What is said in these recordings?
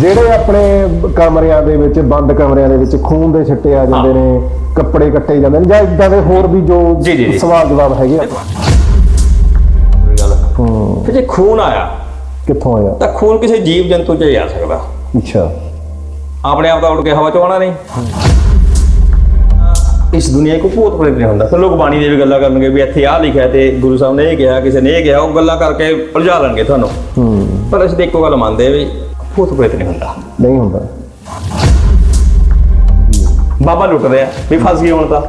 ਜਿਹੜੇ ਆਪਣੇ ਕਮਰਿਆਂ ਦੇ ਵਿੱਚ ਬੰਦ ਕਮਰਿਆਂ ਦੇ ਵਿੱਚ ਖੂਨ ਦੇ ਛਿੱਟੇ ਆ ਜਾਂਦੇ ਨੇ ਕੱਪੜੇ ਕੱਟੇ ਜਾਂਦੇ ਨੇ ਜਾਂ ਇਦਾਂ ਦੇ ਹੋਰ ਵੀ ਜੋ ਜੀ, ਜੀ, ਜੀ। ਸਵਾਲ ਜਵਾਬ ਹੈਗੇ ਆ। ਪੂਰੀ ਗੱਲ ਹੂੰ। ਫਿਰ ਜੇ ਖੂਨ ਆਇਆ ਕਿੱਥੋਂ ਆਇਆ? ਤਾਂ ਖੂਨ ਕਿਸੇ ਜੀਵ ਜੰਤੂ 'ਚ ਆ ਸਕਦਾ। ਅੱਛਾ। ਆਪਣੇ ਆਪ ਤਾਂ ਉੱਡ ਕੇ ਹਵਾ 'ਚ ਆਉਣਾ ਨਹੀਂ। ਇਸ ਦੁਨੀਆ ਕੋ ਭੂਤ ਪ੍ਰੇਤ ਨਹੀਂ ਹੁੰਦਾ। ਫਿਰ ਲੋਕ ਬਾਣੀ ਦੇ ਵੀ ਗੱਲਾਂ ਕਰਨਗੇ ਵੀ ਇੱਥੇ ਆਹ ਲਿਖਿਆ ਤੇ ਗੁਰੂ ਸਾਹਿਬ ਨੇ ਇਹ ਕਿਹਾ ਕਿਸੇ ਨੇ ਇਹ ਕਿਹਾ ਉਹ ਗੱਲਾਂ ਕਰਕੇ ਉਲਝਾ ਲੈਣਗੇ ਤੁਹਾਨੂੰ। ਹੂੰ। ਪਰ ਅਸੀਂ ਤਾਂ ਇੱਕੋ ਗੱਲ ਮੰਨਦੇ ਆ ਵੀ ਭੂਤ ਪ੍ਰੇਤ ਨਹੀਂ ਹੁੰਦਾ। ਨਹੀਂ ਹੁੰਦਾ। ਬਾਬਾ ਲੁੱਟਦੇ ਆ ਵੀ ਫਸ ਗਏ ਹੁਣ ਤਾਂ।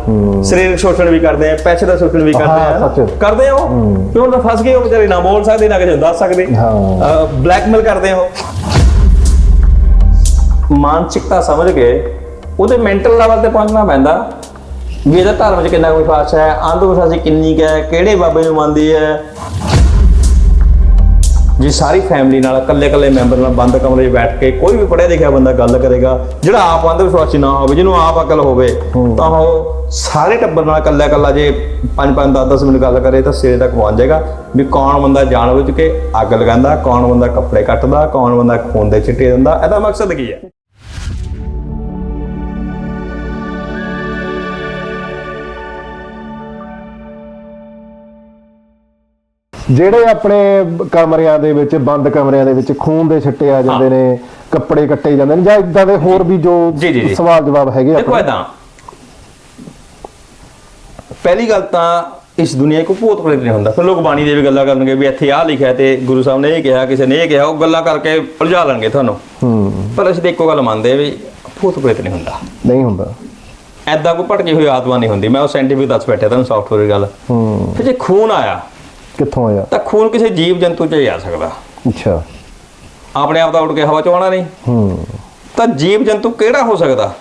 ਸਰੀਰਕ ਸ਼ੋਸ਼ਣ ਵੀ ਕਰਦੇ ਆ ਪੈਸੇ ਦਾ ਸ਼ੋਸ਼ਣ ਵੀ ਕਰਦੇ ਆ। ਕਰਦੇ ਆ ਉਹ? ਵੀ ਹੁਣ ਤਾਂ ਫਸ ਗਏ ਉਹ ਵਿਚਾਰੇ ਨਾ ਬੋਲ ਸਕਦੇ ਨਾ ਕਿਸੇ ਨੂੰ ਦੱਸ ਸਕਦੇ। ਹਾਂ। ਬਲੈਕਮੇਲ ਕਰਦੇ ਆ ਉਹ। ਮਾਨਸਿਕਤਾ ਸਮਝ ਕੇ ਉਹਦੇ ਮੈਂਟਲ ਲੈਵਲ ਤੇ ਪਹੁੰਚਣਾ ਪੈਂਦਾ। ਵੀ ਇਹਦਾ ਧਰਮ 'ਚ ਕਿੰਨਾ ਵਿਸ਼ਵਾਸ ਹੈ ਅੰਧ ਵਿਸ਼ਵਾਸੀ ਕਿੰਨੀ ਕੁ ਹੈ ਕਿਹੜੇ ਬਾਬੇ ਨੂੰ ਮੰਨਦੀ ਹੈ ਜੇ ਸਾਰੀ ਫੈਮਿਲੀ ਨਾਲ ਇਕੱਲੇ ਇਕੱਲੇ ਮੈਂਬਰ ਨਾਲ ਬੰਦ ਕਮਰੇ 'ਚ ਬੈਠ ਕੇ ਕੋਈ ਵੀ ਪੜ੍ਹਿਆ ਲਿਖਿਆ ਬੰਦਾ ਗੱਲ ਕਰੇਗਾ ਜਿਹੜਾ ਆਪ ਅੰਧ ਵਿਸ਼ਵਾਸੀ ਨਾ ਹੋਵੇ ਜਿਹਨੂੰ ਆਪ ਅਕਲ ਹੋਵੇ ਤਾਂ ਉਹ ਸਾਰੇ ਟੱਬਰ ਨਾਲ ਇਕੱਲਾ ਇਕੱਲਾ ਜੇ 5-5 10-10 ਮਿੰਟ ਗੱਲ ਕਰੇ ਤਾਂ ਸਿਰੇ ਤੱਕ ਪਹੁੰਚ ਜਾਏਗਾ ਵੀ ਕੌਣ ਬੰਦਾ ਜਾਣ ਬੁੱਝ ਕੇ ਅੱਗ ਲਗਾਉਂਦਾ ਕੌਣ ਬੰਦਾ ਕੱਪੜੇ ਕੱਟਦਾ ਕੌਣ ਬੰਦਾ ਖੂਨ ਦੇ ਛਿੱਟੇ ਦਿੰਦਾ ਇਹਦਾ ਮਕਸਦ ਕੀ ਹੈ? ਜਿਹੜੇ ਆਪਣੇ ਕਮਰਿਆਂ ਦੇ ਵਿੱਚ ਬੰਦ ਕਮਰਿਆਂ ਦੇ ਵਿੱਚ ਖੂਨ ਦੇ ਛਿੱਟੇ ਆ ਜਾਂਦੇ ਨੇ ਕੱਪੜੇ ਕੱਟੇ ਜਾਂਦੇ ਨੇ ਜਾਂ ਇਦਾਂ ਦੇ ਹੋਰ ਵੀ ਜੋ। ਸਵਾਲ ਜਵਾਬ ਹੈਗੇ ਆ ਦੇਖੋ ਇਦਾਂ ਪਹਿਲੀ ਗੱਲ ਤਾਂ ਇਸ ਦੁਨੀਆ ਕੋ ਭੂਤ ਪ੍ਰੇਤ ਨਹੀਂ ਹੁੰਦਾ। ਫਿਰ ਲੋਕ ਬਾਣੀ ਦੇ ਵੀ ਗੱਲਾਂ ਕਰਨਗੇ ਵੀ ਇੱਥੇ ਆਹ ਲਿਖਿਆ ਤੇ ਗੁਰੂ ਸਾਹਿਬ ਨੇ ਇਹ ਕਿਹਾ ਕਿਸੇ ਨੇ ਇਹ ਕਿਹਾ ਉਹ ਗੱਲਾਂ ਕਰਕੇ ਉਲਝਾ ਲੈਣਗੇ ਤੁਹਾਨੂੰ। ਹੂੰ। ਪਰ ਅਸੀਂ ਤਾਂ ਇੱਕੋ ਗੱਲ ਮੰਨਦੇ ਵੀ ਭੂਤ ਪ੍ਰੇਤ ਨਹੀਂ ਹੁੰਦਾ। ਨਹੀਂ ਹੁੰਦਾ। ਐਦਾਂ ਕੋਈ ਭਟਕੀ ਹੋਈ ਆਤਮਾ ਨਹੀਂ ਹੁੰਦੀ। ਮੈਂ ਉਹ ਸਾਇੰਟੀਫਿਕ ਦੱਸ ਬੈਠਿਆ ਤੁਹਾਨੂੰ ਸੌਫਟਵੇਅਰ ਦੀ ਗੱਲ। ਹੂੰ। ਫਿਰ ਜੇ ਖੂਨ ਆਇਆ ਕਿੱਥੋਂ ਆਇਆ? ਤਾਂ ਖੂਨ ਕਿਸੇ ਜੀਵ ਜੰਤੂ 'ਚ ਆ ਸਕਦਾ। ਅੱਛਾ। ਆਪਣੇ ਆਪ ਤਾਂ ਉੱਡ ਕੇ ਹਵਾ 'ਚ ਆਉਣਾ ਨਹੀਂ। ਹੂੰ। ਤਾਂ ਜੀਵ ਜੰਤੂ ਕਿਹੜਾ ਹੋ ਸਕਦਾ?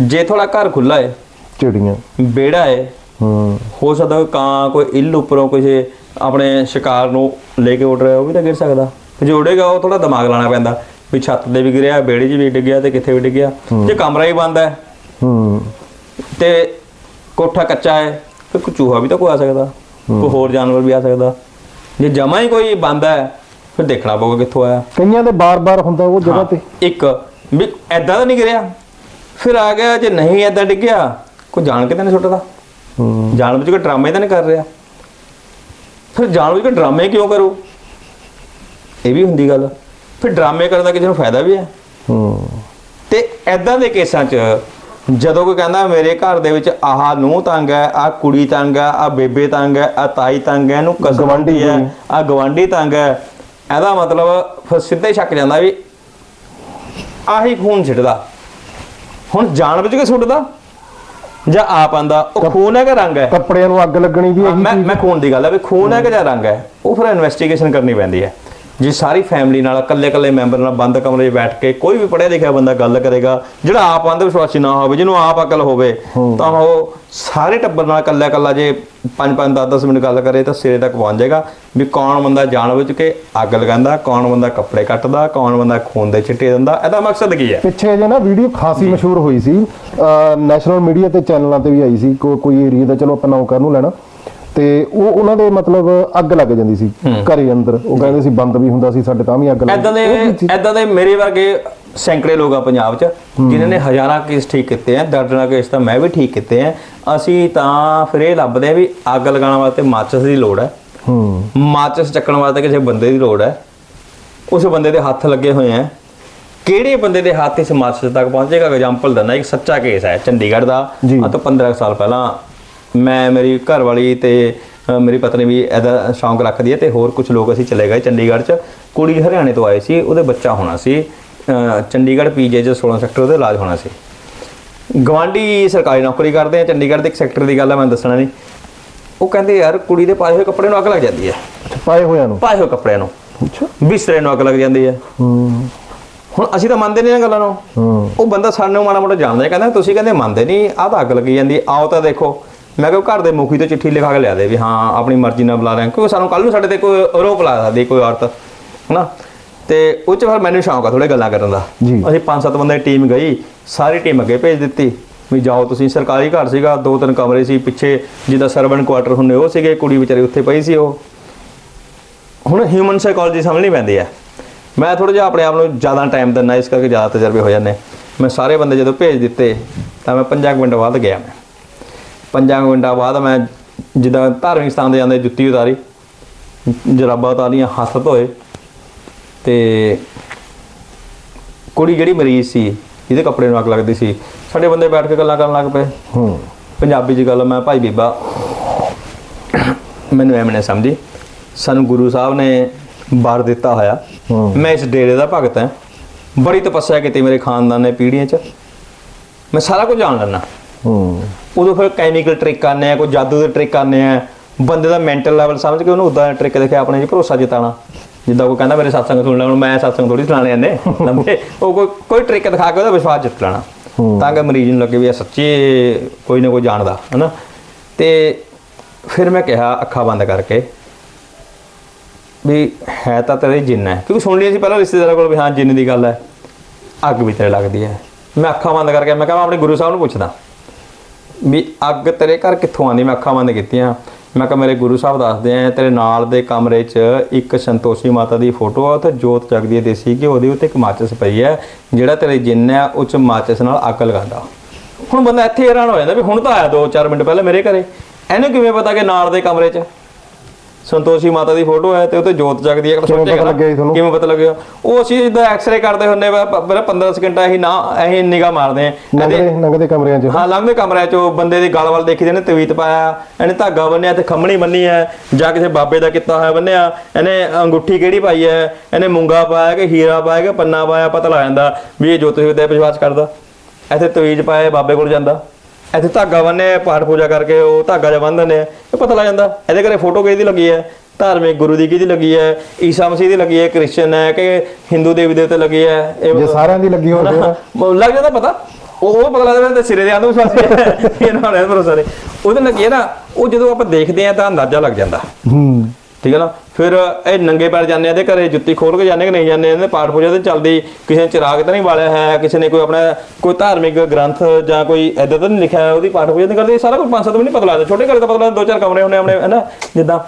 ਜੇ ਤੁਹਾਡਾ ਘਰ ਖੁੱਲਾ ਹੈ ਚਿੜੀਆਂ। ਬੇੜਾ ਹੈ ਹੂੰ। ਹੋ ਸਕਦਾ ਕੋਈ ਕਾਂ ਕੋਈ ਇੱਲ ਉੱਪਰੋਂ ਕਿਸੇ ਆਪਣੇ ਸ਼ਿਕਾਰ ਨੂੰ ਲੈ ਕੇ ਉੱਡ ਰਿਹਾ ਉਹ ਵੀ ਤਾਂ ਗਿਰ ਸਕਦਾ। ਜੇ ਉੱਡੇਗਾ ਉਹ ਥੋੜਾ ਦਿਮਾਗ ਲਾਣਾ ਪੈਂਦਾ ਵੀ ਛੱਤ ਤੇ ਵੀ ਗਿਰਿਆ ਬੇੜੇ 'ਚ ਵੀ ਡਿੱਗਿਆ ਤੇ ਕਿੱਥੇ ਵੀ ਡਿੱਗਿਆ ਜੇ ਕਮਰਾ ਹੀ ਬੰਦ ਹੈ ਹੂੰ। ਤੇ ਕੋਠਾ ਕੱਚਾ ਹੈ ਫਿਰ ਕੋਈ ਚੂਹਾ ਵੀ ਤਾਂ ਕੋਈ ਆ ਸਕਦਾ। ਕੋਈ ਹੋਰ ਜਾਨਵਰ ਵੀ ਆ ਸਕਦਾ। ਜੇ ਜਮਾ ਹੀ ਕੋਈ ਬੰਦ ਹੈ ਫਿਰ ਦੇਖਣਾ ਪਊਗਾ ਕਿੱਥੋਂ ਆਇਆ। ਕਈਆਂ ਦੇ ਬਾਰ-ਬਾਰ ਹੁੰਦਾ ਉਹ ਜਗ੍ਹਾ ਤੇ। ਇੱਕ ਵੀ ਐਦਾਂ ਤਾਂ ਨਹੀਂ ਗਿਰਿਆ। ਫਿਰ ਆ ਗਿਆ ਜੇ ਨਹੀਂ ਐਦਾਂ ਡਿੱਗਿਆ ਕੋਈ ਜਾਣ ਕੇ ਤਾਂ ਨਹੀਂ ਸੁੱਟਦਾ। ਹੂੰ। ਜਾਣ ਬੁੱਝ ਕੇ ਡਰਾਮੇ ਤਾਂ ਨਹੀਂ ਕਰ ਰਿਹਾ। ਫਿਰ ਜਾਣ ਬੁੱਝ ਕੇ ਡਰਾਮੇ ਕਿਉਂ ਕਰੂ? ਇਹ ਵੀ ਹੁੰਦੀ ਗੱਲ। ਫਿਰ ਡਰਾਮੇ ਕਰਨ ਦਾ ਕਿਸੇ ਨੂੰ ਫਾਇਦਾ ਵੀ ਹੈ। ਹੂੰ। ਤੇ ਐਦਾਂ ਦੇ ਕੇਸਾਂ 'ਚ ਜਦੋਂ ਕੋਈ ਕਹਿੰਦਾ ਮੇਰੇ ਘਰ ਦੇ ਵਿੱਚ ਆਹ ਨੂੰ ਤੰਗ ਹੈ ਆਹ ਕੁੜੀ ਤੰਗ ਹੈ ਆਹ ਬੇਬੇ ਤੰਗ ਹੈ ਆਹ ਤਾਈ ਤੰਗ ਹੈ ਇਹਨੂੰ ਗਵਾਂਢੀ ਹੈ। ਆਹ ਗਵਾਂਢੀ ਤੰਗ ਹੈ ਇਹਦਾ ਮਤਲਬ ਫਿਰ ਸਿੱਧਾ ਸ਼ੱਕ ਜਾਂਦਾ ਵੀ ਆਹੀ ਖੂਨ ਛਿੜਦਾ ਹੁਣ ਜਾਣ ਬੁੱਝ ਕੇ ਸੁੱਟਦਾ ਜਾਂ ਆਪ ਆਂਦਾ ਉਹ ਖੂਨ ਹੈ ਕਿ ਰੰਗ ਹੈ? ਕੱਪੜਿਆਂ ਨੂੰ ਅੱਗ ਲੱਗਣੀ ਵੀ ਇਹੀ ਮੈਂ ਖੂਨ ਦੀ ਗੱਲ ਹੈ ਵੀ ਖੂਨ ਹੈ ਕਿ ਜਾਂ ਰੰਗ ਹੈ? ਉਹ ਫਿਰ ਇਨਵੈਸਟੀਗੇਸ਼ਨ ਕਰਨੀ ਪੈਂਦੀ ਹੈ। ਜੇ ਸਾਰੀ ਫੈਮਿਲੀ ਨਾਲ ਇਕੱਲੇ ਇਕੱਲੇ ਮੈਂਬਰ ਨਾਲ ਬੰਦ ਕਮਰੇ 'ਚ ਬੈਠ ਕੇ ਕੋਈ ਵੀ ਪੜ੍ਹਿਆ ਲਿਖਿਆ ਬੰਦਾ ਗੱਲ ਕਰੇਗਾ ਜਿਹੜਾ ਆਪ ਅੰਧ ਵਿਸ਼ਵਾਸੀ ਨਾ ਹੋਵੇ ਜਿਹਨੂੰ ਆਪ ਅਕਲ ਹੋਵੇ ਤਾਂ ਉਹ ਸਾਰੇ ਟੱਬਰ ਨਾਲ ਇਕੱਲਾ ਇਕੱਲਾ ਜੇ 5-5 10-10 ਮਿੰਟ ਗੱਲ ਕਰੇ ਤਾਂ ਸਿਰੇ ਤੱਕ ਪਹੁੰਚ ਜਾਏਗਾ ਵੀ ਕੌਣ ਬੰਦਾ ਜਾਣ ਬੁੱਝ ਕੇ ਅੱਗ ਲਗਾਉਂਦਾ ਕੌਣ ਬੰਦਾ ਕੱਪੜੇ ਕੱਟਦਾ ਕੌਣ ਬੰਦਾ ਖੂਨ ਦੇ ਛਿੱਟੇ ਦਿੰਦਾ ਇਹਦਾ ਮਕਸਦ ਕੀ ਹੈ? ਪਿੱਛੇ ਜੇ ਨਾ ਵੀਡੀਓ ਖਾਸੀ ਮਸ਼ਹੂਰ ਹੋਈ ਸੀ ਨੈਸ਼ਨਲ ਮੀਡੀਆ ਤੇ ਚੈਨਲਾਂ ਤੇ ਵੀ ਆਈ ਸੀ ਕੋਈ ਏਰੀਆ ਦਾ ਚਲੋ ਆਪਾਂ ਨਾਮ ਕਰ ਨੂੰ ਲੈਣਾ। ਤੇ ਉਹ ਉਹਨਾਂ ਦੇ ਮਤਲਬ ਅੱਗ ਲੱਗ ਜਾਂਦੀ ਸੀ ਘਰੇ ਅੰਦਰ। ਉਹ ਕਹਿੰਦੇ ਸੀ ਬੰਦ ਵੀ ਹੁੰਦਾ ਸੀ ਸਾਡੇ ਤਾਂ ਵੀ ਅੱਗ ਲੱਗ ਐਦਾਂ ਦੇ ਐਦਾਂ ਦੇ ਮੇਰੇ ਵਰਗੇ ਸੈਂਕੜੇ ਲੋਕ ਆ ਪੰਜਾਬ 'ਚ ਜਿਨ੍ਹਾਂ ਨੇ ਹਜ਼ਾਰਾਂ ਕੇਸ ਠੀਕ ਕੀਤੇ ਆ ਦਰਜਨਾਂ ਕੇਸ ਤਾਂ ਮੈਂ ਵੀ ਠੀਕ ਕੀਤੇ ਆ। ਅਸੀਂ ਤਾਂ ਫਿਰ ਇਹ ਲੱਭਦੇ ਆ ਵੀ ਅੱਗ ਲਗਾਉਣ ਵਾਸਤੇ ਮਾਚਸ ਦੀ ਲੋੜ ਹੈ। ਹੂੰ। ਮਾਚਸ ਚੱਕਣ ਵਾਸਤੇ ਕਿਸੇ ਬੰਦੇ ਦੀ ਲੋੜ ਹੈ। ਉਸ ਬੰਦੇ ਦੇ ਹੱਥ ਲੱਗੇ ਹੋਏ ਆ। ਕਿਹੜੇ ਬੰਦੇ ਦੇ ਹੱਥ ਇਸ ਮਾਚਸ ਤੱਕ ਪਹੁੰਚੇਗਾ? ਐਗਜ਼ਾਮਪਲ ਦਿੰਦਾ ਇੱਕ ਸੱਚਾ ਕੇਸ ਹੈ ਚੰਡੀਗੜ੍ਹ ਦਾ। ਆ ਤੋਂ 15 ਸਾਲ ਪਹਿਲਾਂ ਮੈਂ ਮੇਰੀ ਘਰ ਵਾਲੀ ਤੇ ਮੇਰੀ ਪਤਨੀ ਵੀ ਇਹਦਾ ਸ਼ੌਂਕ ਰੱਖਦੀ ਹੈ ਤੇ ਹੋਰ ਕੁਝ ਲੋਕ ਅਸੀਂ ਚਲੇ ਗਏ ਚੰਡੀਗੜ੍ਹ 'ਚ। ਕੁੜੀ ਹਰਿਆਣੇ ਤੋਂ ਆਈ ਸੀ ਉਹਦੇ ਬੱਚਾ ਹੋਣਾ ਸੀ। ਚੰਡੀਗੜ੍ਹ ਪੀਜੇ 'ਚ 16 ਸੈਕਟਰ ਉਹਦੇ ਇਲਾਜ ਹੋਣਾ ਸੀ। ਗਵਾਂਢੀ ਸਰਕਾਰੀ ਨੌਕਰੀ ਕਰਦੇ ਆ ਚੰਡੀਗੜ੍ਹ ਦੇ ਇੱਕ ਸੈਕਟਰ ਦੀ ਗੱਲ ਹੈ ਮੈਂ ਦੱਸਣਾ ਨਹੀਂ। ਉਹ ਕਹਿੰਦੇ ਯਾਰ ਕੁੜੀ ਦੇ ਪਾਏ ਹੋਏ ਕੱਪੜੇ ਨੂੰ ਅੱਗ ਲੱਗ ਜਾਂਦੀ ਹੈ। ਪਾਏ ਹੋਇਆਂ ਨੂੰ? ਪਾਏ ਹੋਏ ਕੱਪੜਿਆਂ ਨੂੰ। ਅੱਛਾ। ਬਿਸਤਰੇ ਨੂੰ ਅੱਗ ਲੱਗ ਜਾਂਦੀ ਹੈ। ਹੂੰ। ਹੁਣ ਅਸੀਂ ਤਾਂ ਮੰਨਦੇ ਨਹੀਂ ਇਹ ਗੱਲਾਂ ਨੂੰ। ਹੂੰ। ਉਹ ਬੰਦਾ ਸਾਨੂੰ ਮਾੜਾ ਮੋਟਾ ਜਾਣਦਾ ਹੈ ਕਹਿੰਦਾ ਤੁਸੀਂ ਕਹਿੰਦੇ ਮੰਨਦੇ ਨਹੀਂ ਆਹ ਤਾਂ ਅੱਗ ਲੱਗੀ ਜਾਂਦੀ ਆਓ ਤਾਂ ਦੇਖੋ ਮੈਂ ਕਿਹਾ ਘਰ ਦੇ ਮੁਖੀ ਤੋਂ ਚਿੱਠੀ ਲਿਖਾ ਕੇ ਲਿਆ ਦੇ ਵੀ ਹਾਂ ਆਪਣੀ ਮਰਜ਼ੀ ਨਾਲ ਬੁਲਾ ਰਹੇ ਕਿਉਂਕਿ ਸਾਨੂੰ ਕੱਲ ਨੂੰ ਸਾਡੇ ਤੇ ਕੋਈ ਆਰੋਪ ਲਾ ਸਕਦੀ ਕੋਈ ਔਰਤ ਹਨਾ? ਤੇ ਉਹ ਚ ਫਿਰ ਮੈਨੂੰ ਸ਼ੌਂਕ ਆ ਥੋੜੇ ਗੱਲਾਂ ਕਰਨ ਦਾ। ਅਸੀਂ ਪੰਜ ਸੱਤ ਬੰਦੇ ਟੀਮ ਗਈ ਸਾਰੀ ਟੀਮ ਅੱਗੇ ਭੇਜ ਦਿੱਤੀ ਵੀ ਜਾਓ ਤੁਸੀਂ। ਸਰਕਾਰੀ ਘਰ ਸੀਗਾ ਦੋ ਤਿੰਨ ਕਮਰੇ ਸੀ ਪਿੱਛੇ ਜਿੱਦਾਂ ਸਰਵਨ ਕੁਆਟਰ ਹੁੰਦੇ ਉਹ ਸੀਗੇ ਕੁੜੀ ਵਿਚਾਰੀ ਉੱਥੇ ਪਈ ਸੀ ਉਹ। ਹੁਣ ਹਿਊਮਨ ਸਾਈਕੋਲੋਜੀ ਸਮਝਣੀ ਪੈਂਦੀ ਹੈ ਮੈਂ ਥੋੜਾ ਜਿਹਾ ਆਪਣੇ ਆਪ ਨੂੰ ਜ਼ਿਆਦਾ ਟਾਈਮ ਦਿੰਦਾ ਇਸ ਕਰਕੇ ਜ਼ਿਆਦਾ ਤਜਰਬੇ ਹੋ ਜਾਂਦੇ। ਮੈਂ ਸਾਰੇ ਬੰਦੇ ਜਦੋਂ ਭੇਜ ਦਿੱਤੇ ਤਾਂ ਮੈਂ 5 ਮਿੰਟ ਬਾਅਦ ਗਿਆ ਮੈਂ। 5 ਮਿੰਟਾਂ ਬਾਅਦ ਮੈਂ ਜਿੱਦਾਂ ਧਾਰਮਿਕ ਸਥਾਨ ਤੇ ਜਾਂਦੇ ਜੁੱਤੀ ਉਤਾਰੀ ਜਰਾਬਾਂ ਉਤਾਰੀਆਂ ਹੱਥ ਧੋਏ ਤੇ ਕੁੜੀ ਜਿਹੜੀ ਮਰੀਜ਼ ਸੀ ਜਿਹਦੇ ਕੱਪੜੇ ਨੂੰ ਅੱਗ ਲੱਗਦੀ ਸੀ। ਸਾਡੇ ਬੰਦੇ ਬੈਠ ਕੇ ਗੱਲਾਂ ਕਰਨ ਲੱਗ ਪਏ। ਹੂੰ। ਪੰਜਾਬੀ ਚ ਗੱਲ ਮੈਂ ਭਾਈ ਬੀਬਾ ਮੈਨੂੰ ਐਵੇਂ ਨੇ ਸਮਝੀ। ਸਾਨੂੰ ਗੁਰੂ ਸਾਹਿਬ ਨੇ ਬਾਰ ਦਿੱਤਾ ਹੋਇਆ। ਮੈਂ ਇਸ ਡੇਰੇ ਦਾ ਭਗਤ ਹਾਂ। ਬੜੀ ਤਪੱਸਿਆ ਕੀਤੀ ਮੇਰੇ ਖਾਨਦਾਨ ਨੇ ਪੀੜ੍ਹੀਆਂ ਚ। ਮੈਂ ਸਾਰਾ ਕੁਝ ਜਾਣ ਲੈਣਾ ਹੂੰ। ਉਦੋਂ ਫਿਰ ਕੈਮੀਕਲ ਟ੍ਰਿਕ ਕਰਨੇ ਆ ਕੋਈ ਜਾਦੂ ਦੇ ਟ੍ਰਿਕ ਕਰਨੇ ਆ। ਬੰਦੇ ਦਾ ਮੈਂਟਲ ਲੈਵਲ ਸਮਝ ਕੇ ਉਹਨੂੰ ਉਦਾਂ ਟ੍ਰਿਕ ਦੇਖਿਆ ਆਪਣੇ 'ਚ ਭਰੋਸਾ ਜਿਤਾਣਾ ਜਿੱਦਾਂ ਕੋਈ ਕਹਿੰਦਾ ਮੇਰੇ ਸਤਸੰਗ ਸੁਣ ਲੈ ਹੁਣ ਮੈਂ ਸਤਸੰਗ ਥੋੜੀ ਸੁਣਾਣੇ ਆਂਦੇ ਲੰਬੇ ਉਹ ਕੋਈ ਕੋਈ ਟ੍ਰਿਕ ਦਿਖਾ ਕੇ ਉਹਦਾ ਵਿਸ਼ਵਾਸ ਜਿੱਤ ਲੈਣਾ। ਤਾਂ ਕਿ ਮਰੀਜ਼ ਨੂੰ ਲੱਗੇ ਵੀ ਇਹ ਸੱਚੀ ਕੋਈ ਨਾ ਕੋਈ ਜਾਣਦਾ ਹਨਾ? ਤੇ ਫਿਰ ਮੈਂ ਕਿਹਾ ਅੱਖਾਂ ਬੰਦ ਕਰਕੇ ਵੀ ਹੈ ਤਾਂ ਤੇਰੇ ਜਿੰਨ ਹੈ। ਕਿਉਂਕਿ ਸੁਣ ਲਈ ਸੀ ਪਹਿਲਾਂ ਰਿਸ਼ਤੇਦਾਰਾਂ ਕੋਲ ਵੀ ਹਾਂ ਜਿੰਨ ਦੀ ਗੱਲ ਹੈ। ਅੱਗ ਵੀ ਤੇਰੇ ਲੱਗਦੀ ਹੈ। ਮੈਂ ਅੱਖਾਂ ਬੰਦ ਕਰਕੇ ਮੈਂ ਕਿਹਾ ਮੈਂ ਆਪਣੇ ਗੁਰੂ ਸਾਹਿਬ ਨੂੰ ਪੁੱਛਦਾ। ਵੀ ਅੱਗ ਤੇਰੇ ਘਰ ਕਿੱਥੋਂ ਆਂਦੀ ਮੈਂ ਅੱਖਾਂ ਬੰਦ ਕੀਤੀਆਂ। ਮੈਂ ਕਿਹਾ, ਮੇਰੇ ਗੁਰੂ ਸਾਹਿਬ ਦੱਸਦੇ ਆ, ਤੇਰੇ ਨਾਲ ਦੇ ਕਮਰੇ 'ਚ ਇੱਕ ਸੰਤੋਸ਼ੀ ਮਾਤਾ ਦੀ ਫੋਟੋ ਆ, ਉੱਥੇ ਜੋਤ ਜਗਦੀ ਹੈ ਦੇਸੀ ਕਿ ਉਹਦੇ ਉੱਤੇ ਇੱਕ ਮਾਚਿਸ ਪਈ ਹੈ, ਜਿਹੜਾ ਤੇਰੇ ਜਿੰਨ ਹੈ ਉਹ 'ਚ ਮਾਚਿਸ ਨਾਲ ਅੱਗ ਲਗਾਉਂਦਾ। ਹੁਣ ਬੰਦਾ ਇੱਥੇ ਹੈਰਾਨ ਹੋ ਜਾਂਦਾ ਵੀ ਹੁਣ ਤਾਂ ਆਇਆ 2-4 ਮਿੰਟ ਪਹਿਲਾਂ ਮੇਰੇ ਘਰੇ। ਇਹਨੂੰ ਕਿਵੇਂ ਪਤਾ ਕਿ ਨਾਲ ਦੇ ਕਮਰੇ 'ਚ? ਸੰਤੋਸ਼ੀ ਮਾਤਾ ਦੀ ਫੋਟੋ ਹੈ ਤੇ ਉੱਤੇ ਜੋਤ ਜਗਦੀ ਹੈ ਕਿਵੇਂ ਪਤਾ ਨਾ, ਲੱਗਿਆ ਤੁਹਾਨੂੰ? ਕਿਵੇਂ ਪਤਾ ਲੱਗਿਆ? ਉਹ ਅਸੀਂ ਜਿੱਦਾਂ ਐਕਸ-ਰੇ ਕਰਦੇ ਹੁੰਨੇ ਪਹਿਲਾਂ 15 ਸਕਿੰਟਾਂ ਅਸੀਂ ਨਾ ਅਸੀਂ ਨਿਗਾਹ ਮਾਰਦੇ ਆ ਨੰਗਦੇ ਨੰਗਦੇ ਕਮਰਿਆਂ 'ਚ ਹਾਂ। ਲੰਘਦੇ ਕਮਰਿਆਂ ਚੋਂ ਬੰਦੇ ਦੀ ਗਲ ਵੱਲ ਦੇਖੀ ਇਹਨੇ ਤਵੀਤ ਪਾਇਆ ਇਹਨੇ ਧਾਗਾ ਬੰਨਿਆ ਤੇ ਖੰਮਣੀ ਬੰਨੀ ਹੈ ਜਾਂ ਕਿਸੇ ਬਾਬੇ ਦਾ ਕੀਤਾ ਹੋਇਆ ਬੰਨਿਆ ਇਹਨੇ ਅੰਗੂਠੀ ਕਿਹੜੀ ਪਾਈ ਹੈ ਇਹਨੇ ਮੁੰਗਾ ਪਾਇਆ ਕਿ ਹੀਰਾ ਪਾਇਆ ਕਿ ਪੰਨਾ ਪਾਇਆ ਪਤਾ ਲੱਗ ਜਾਂਦਾ ਵੀ ਇਹ ਜੋਤਿਸ਼ ਵਿਦਿਆ ਵਿਸ਼ਵਾਸ ਕਰਦਾ। ਇੱਥੇ ਤਵੀਜ ਪਾਏ ਬਾਬੇ ਕੋਲ ਜਾਂਦਾ। ਇੱਥੇ ਧਾਗਾ ਬੰਨੇ ਪਾਠ ਪੂਜਾ ਕਰਕੇ ਉਹ ਧਾਗਾ ਜਿਹਾ ਬੰਨ੍ਹ ਦਿੰਦੇ ਆ ਇਹ ਪਤਾ ਲੱਗ ਜਾਂਦਾ ਇਹਦੇ ਘਰੇ ਫੋਟੋ ਕਿਹਦੀ ਲੱਗੀ ਹੈ? ਧਾਰਮਿਕ ਗੁਰੂ ਦੀ ਕਿਹਦੀ ਲੱਗੀ ਹੈ? ਈਸਾ ਮਸੀਹ ਦੀ ਲੱਗੀ ਹੈ ਕ੍ਰਿਸਚਨ ਹੈ ਕਿ ਹਿੰਦੂ ਦੇਵੀ ਦੇਵਤੇ ਲੱਗੀ ਹੈ? ਇਹ ਜੇ ਸਾਰਿਆਂ ਦੀ ਲੱਗੀ ਹੋਵੇ ਲੱਗ ਜਾਂਦਾ ਪਤਾ। ਉਹ ਉਹ ਪਤਾ ਲੱਗਦਾ ਤੇ ਸਿਰੇ ਦੇ ਆਂਦੇ ਵਿਸ਼ਵਾਸ ਇਹ ਨਾਲ ਭਰੋਸਾ ਨਹੀਂ ਉਹਦੇ ਨਾਲ ਕੀ ਹੈ ਨਾ ਉਹ ਜਦੋਂ ਆਪਾਂ ਦੇਖਦੇ ਆ ਤਾਂ ਅੰਦਾਜ਼ਾ ਲੱਗ ਜਾਂਦਾ। ਹੂੰ। ਠੀਕ ਹੈ ਨਾ? ਫਿਰ ਇਹ ਨੰਗੇ ਪੈਰ ਜਾਂਦੇ ਆ ਤੇ ਘਰੇ ਜੁੱਤੀ ਖੋਲ ਕੇ ਜਾਂਦੇ ਕਿ ਨਹੀਂ ਜਾਂਦੇ? ਇਹਦੇ ਪਾਠ ਪੂਜਾ ਤੇ ਚੱਲਦੀ। ਕਿਸੇ ਨੇ ਚਿਰਾਗ ਤਾਂ ਨਹੀਂ ਬਾਲਿਆ ਹੈ? ਕਿਸੇ ਨੇ ਕੋਈ ਆਪਣਾ ਕੋਈ ਧਾਰਮਿਕ ਗ੍ਰੰਥ ਜਾਂ ਕੋਈ ਐਦਾਂ ਤਾਂ ਨਹੀਂ ਲਿਖਿਆ ਹੈ, ਉਹਦੀ ਪਾਠ ਪੂਜਾ ਨਹੀਂ ਕਰਦੇ। ਸਾਰਾ ਕੁਝ ਪੰਜ ਸੱਤ ਮਿੰਟ ਪਤਾ ਲੱਗਦਾ ਛੋਟੇ ਘਰੇ ਤਾਂ ਪਤਾ ਲੱਗਦਾ ਦੋ ਚਾਰ ਕਮਰੇ ਹੁੰਦੇ ਆਪਣੇ ਹੈ ਨਾ? ਜਿੱਦਾਂ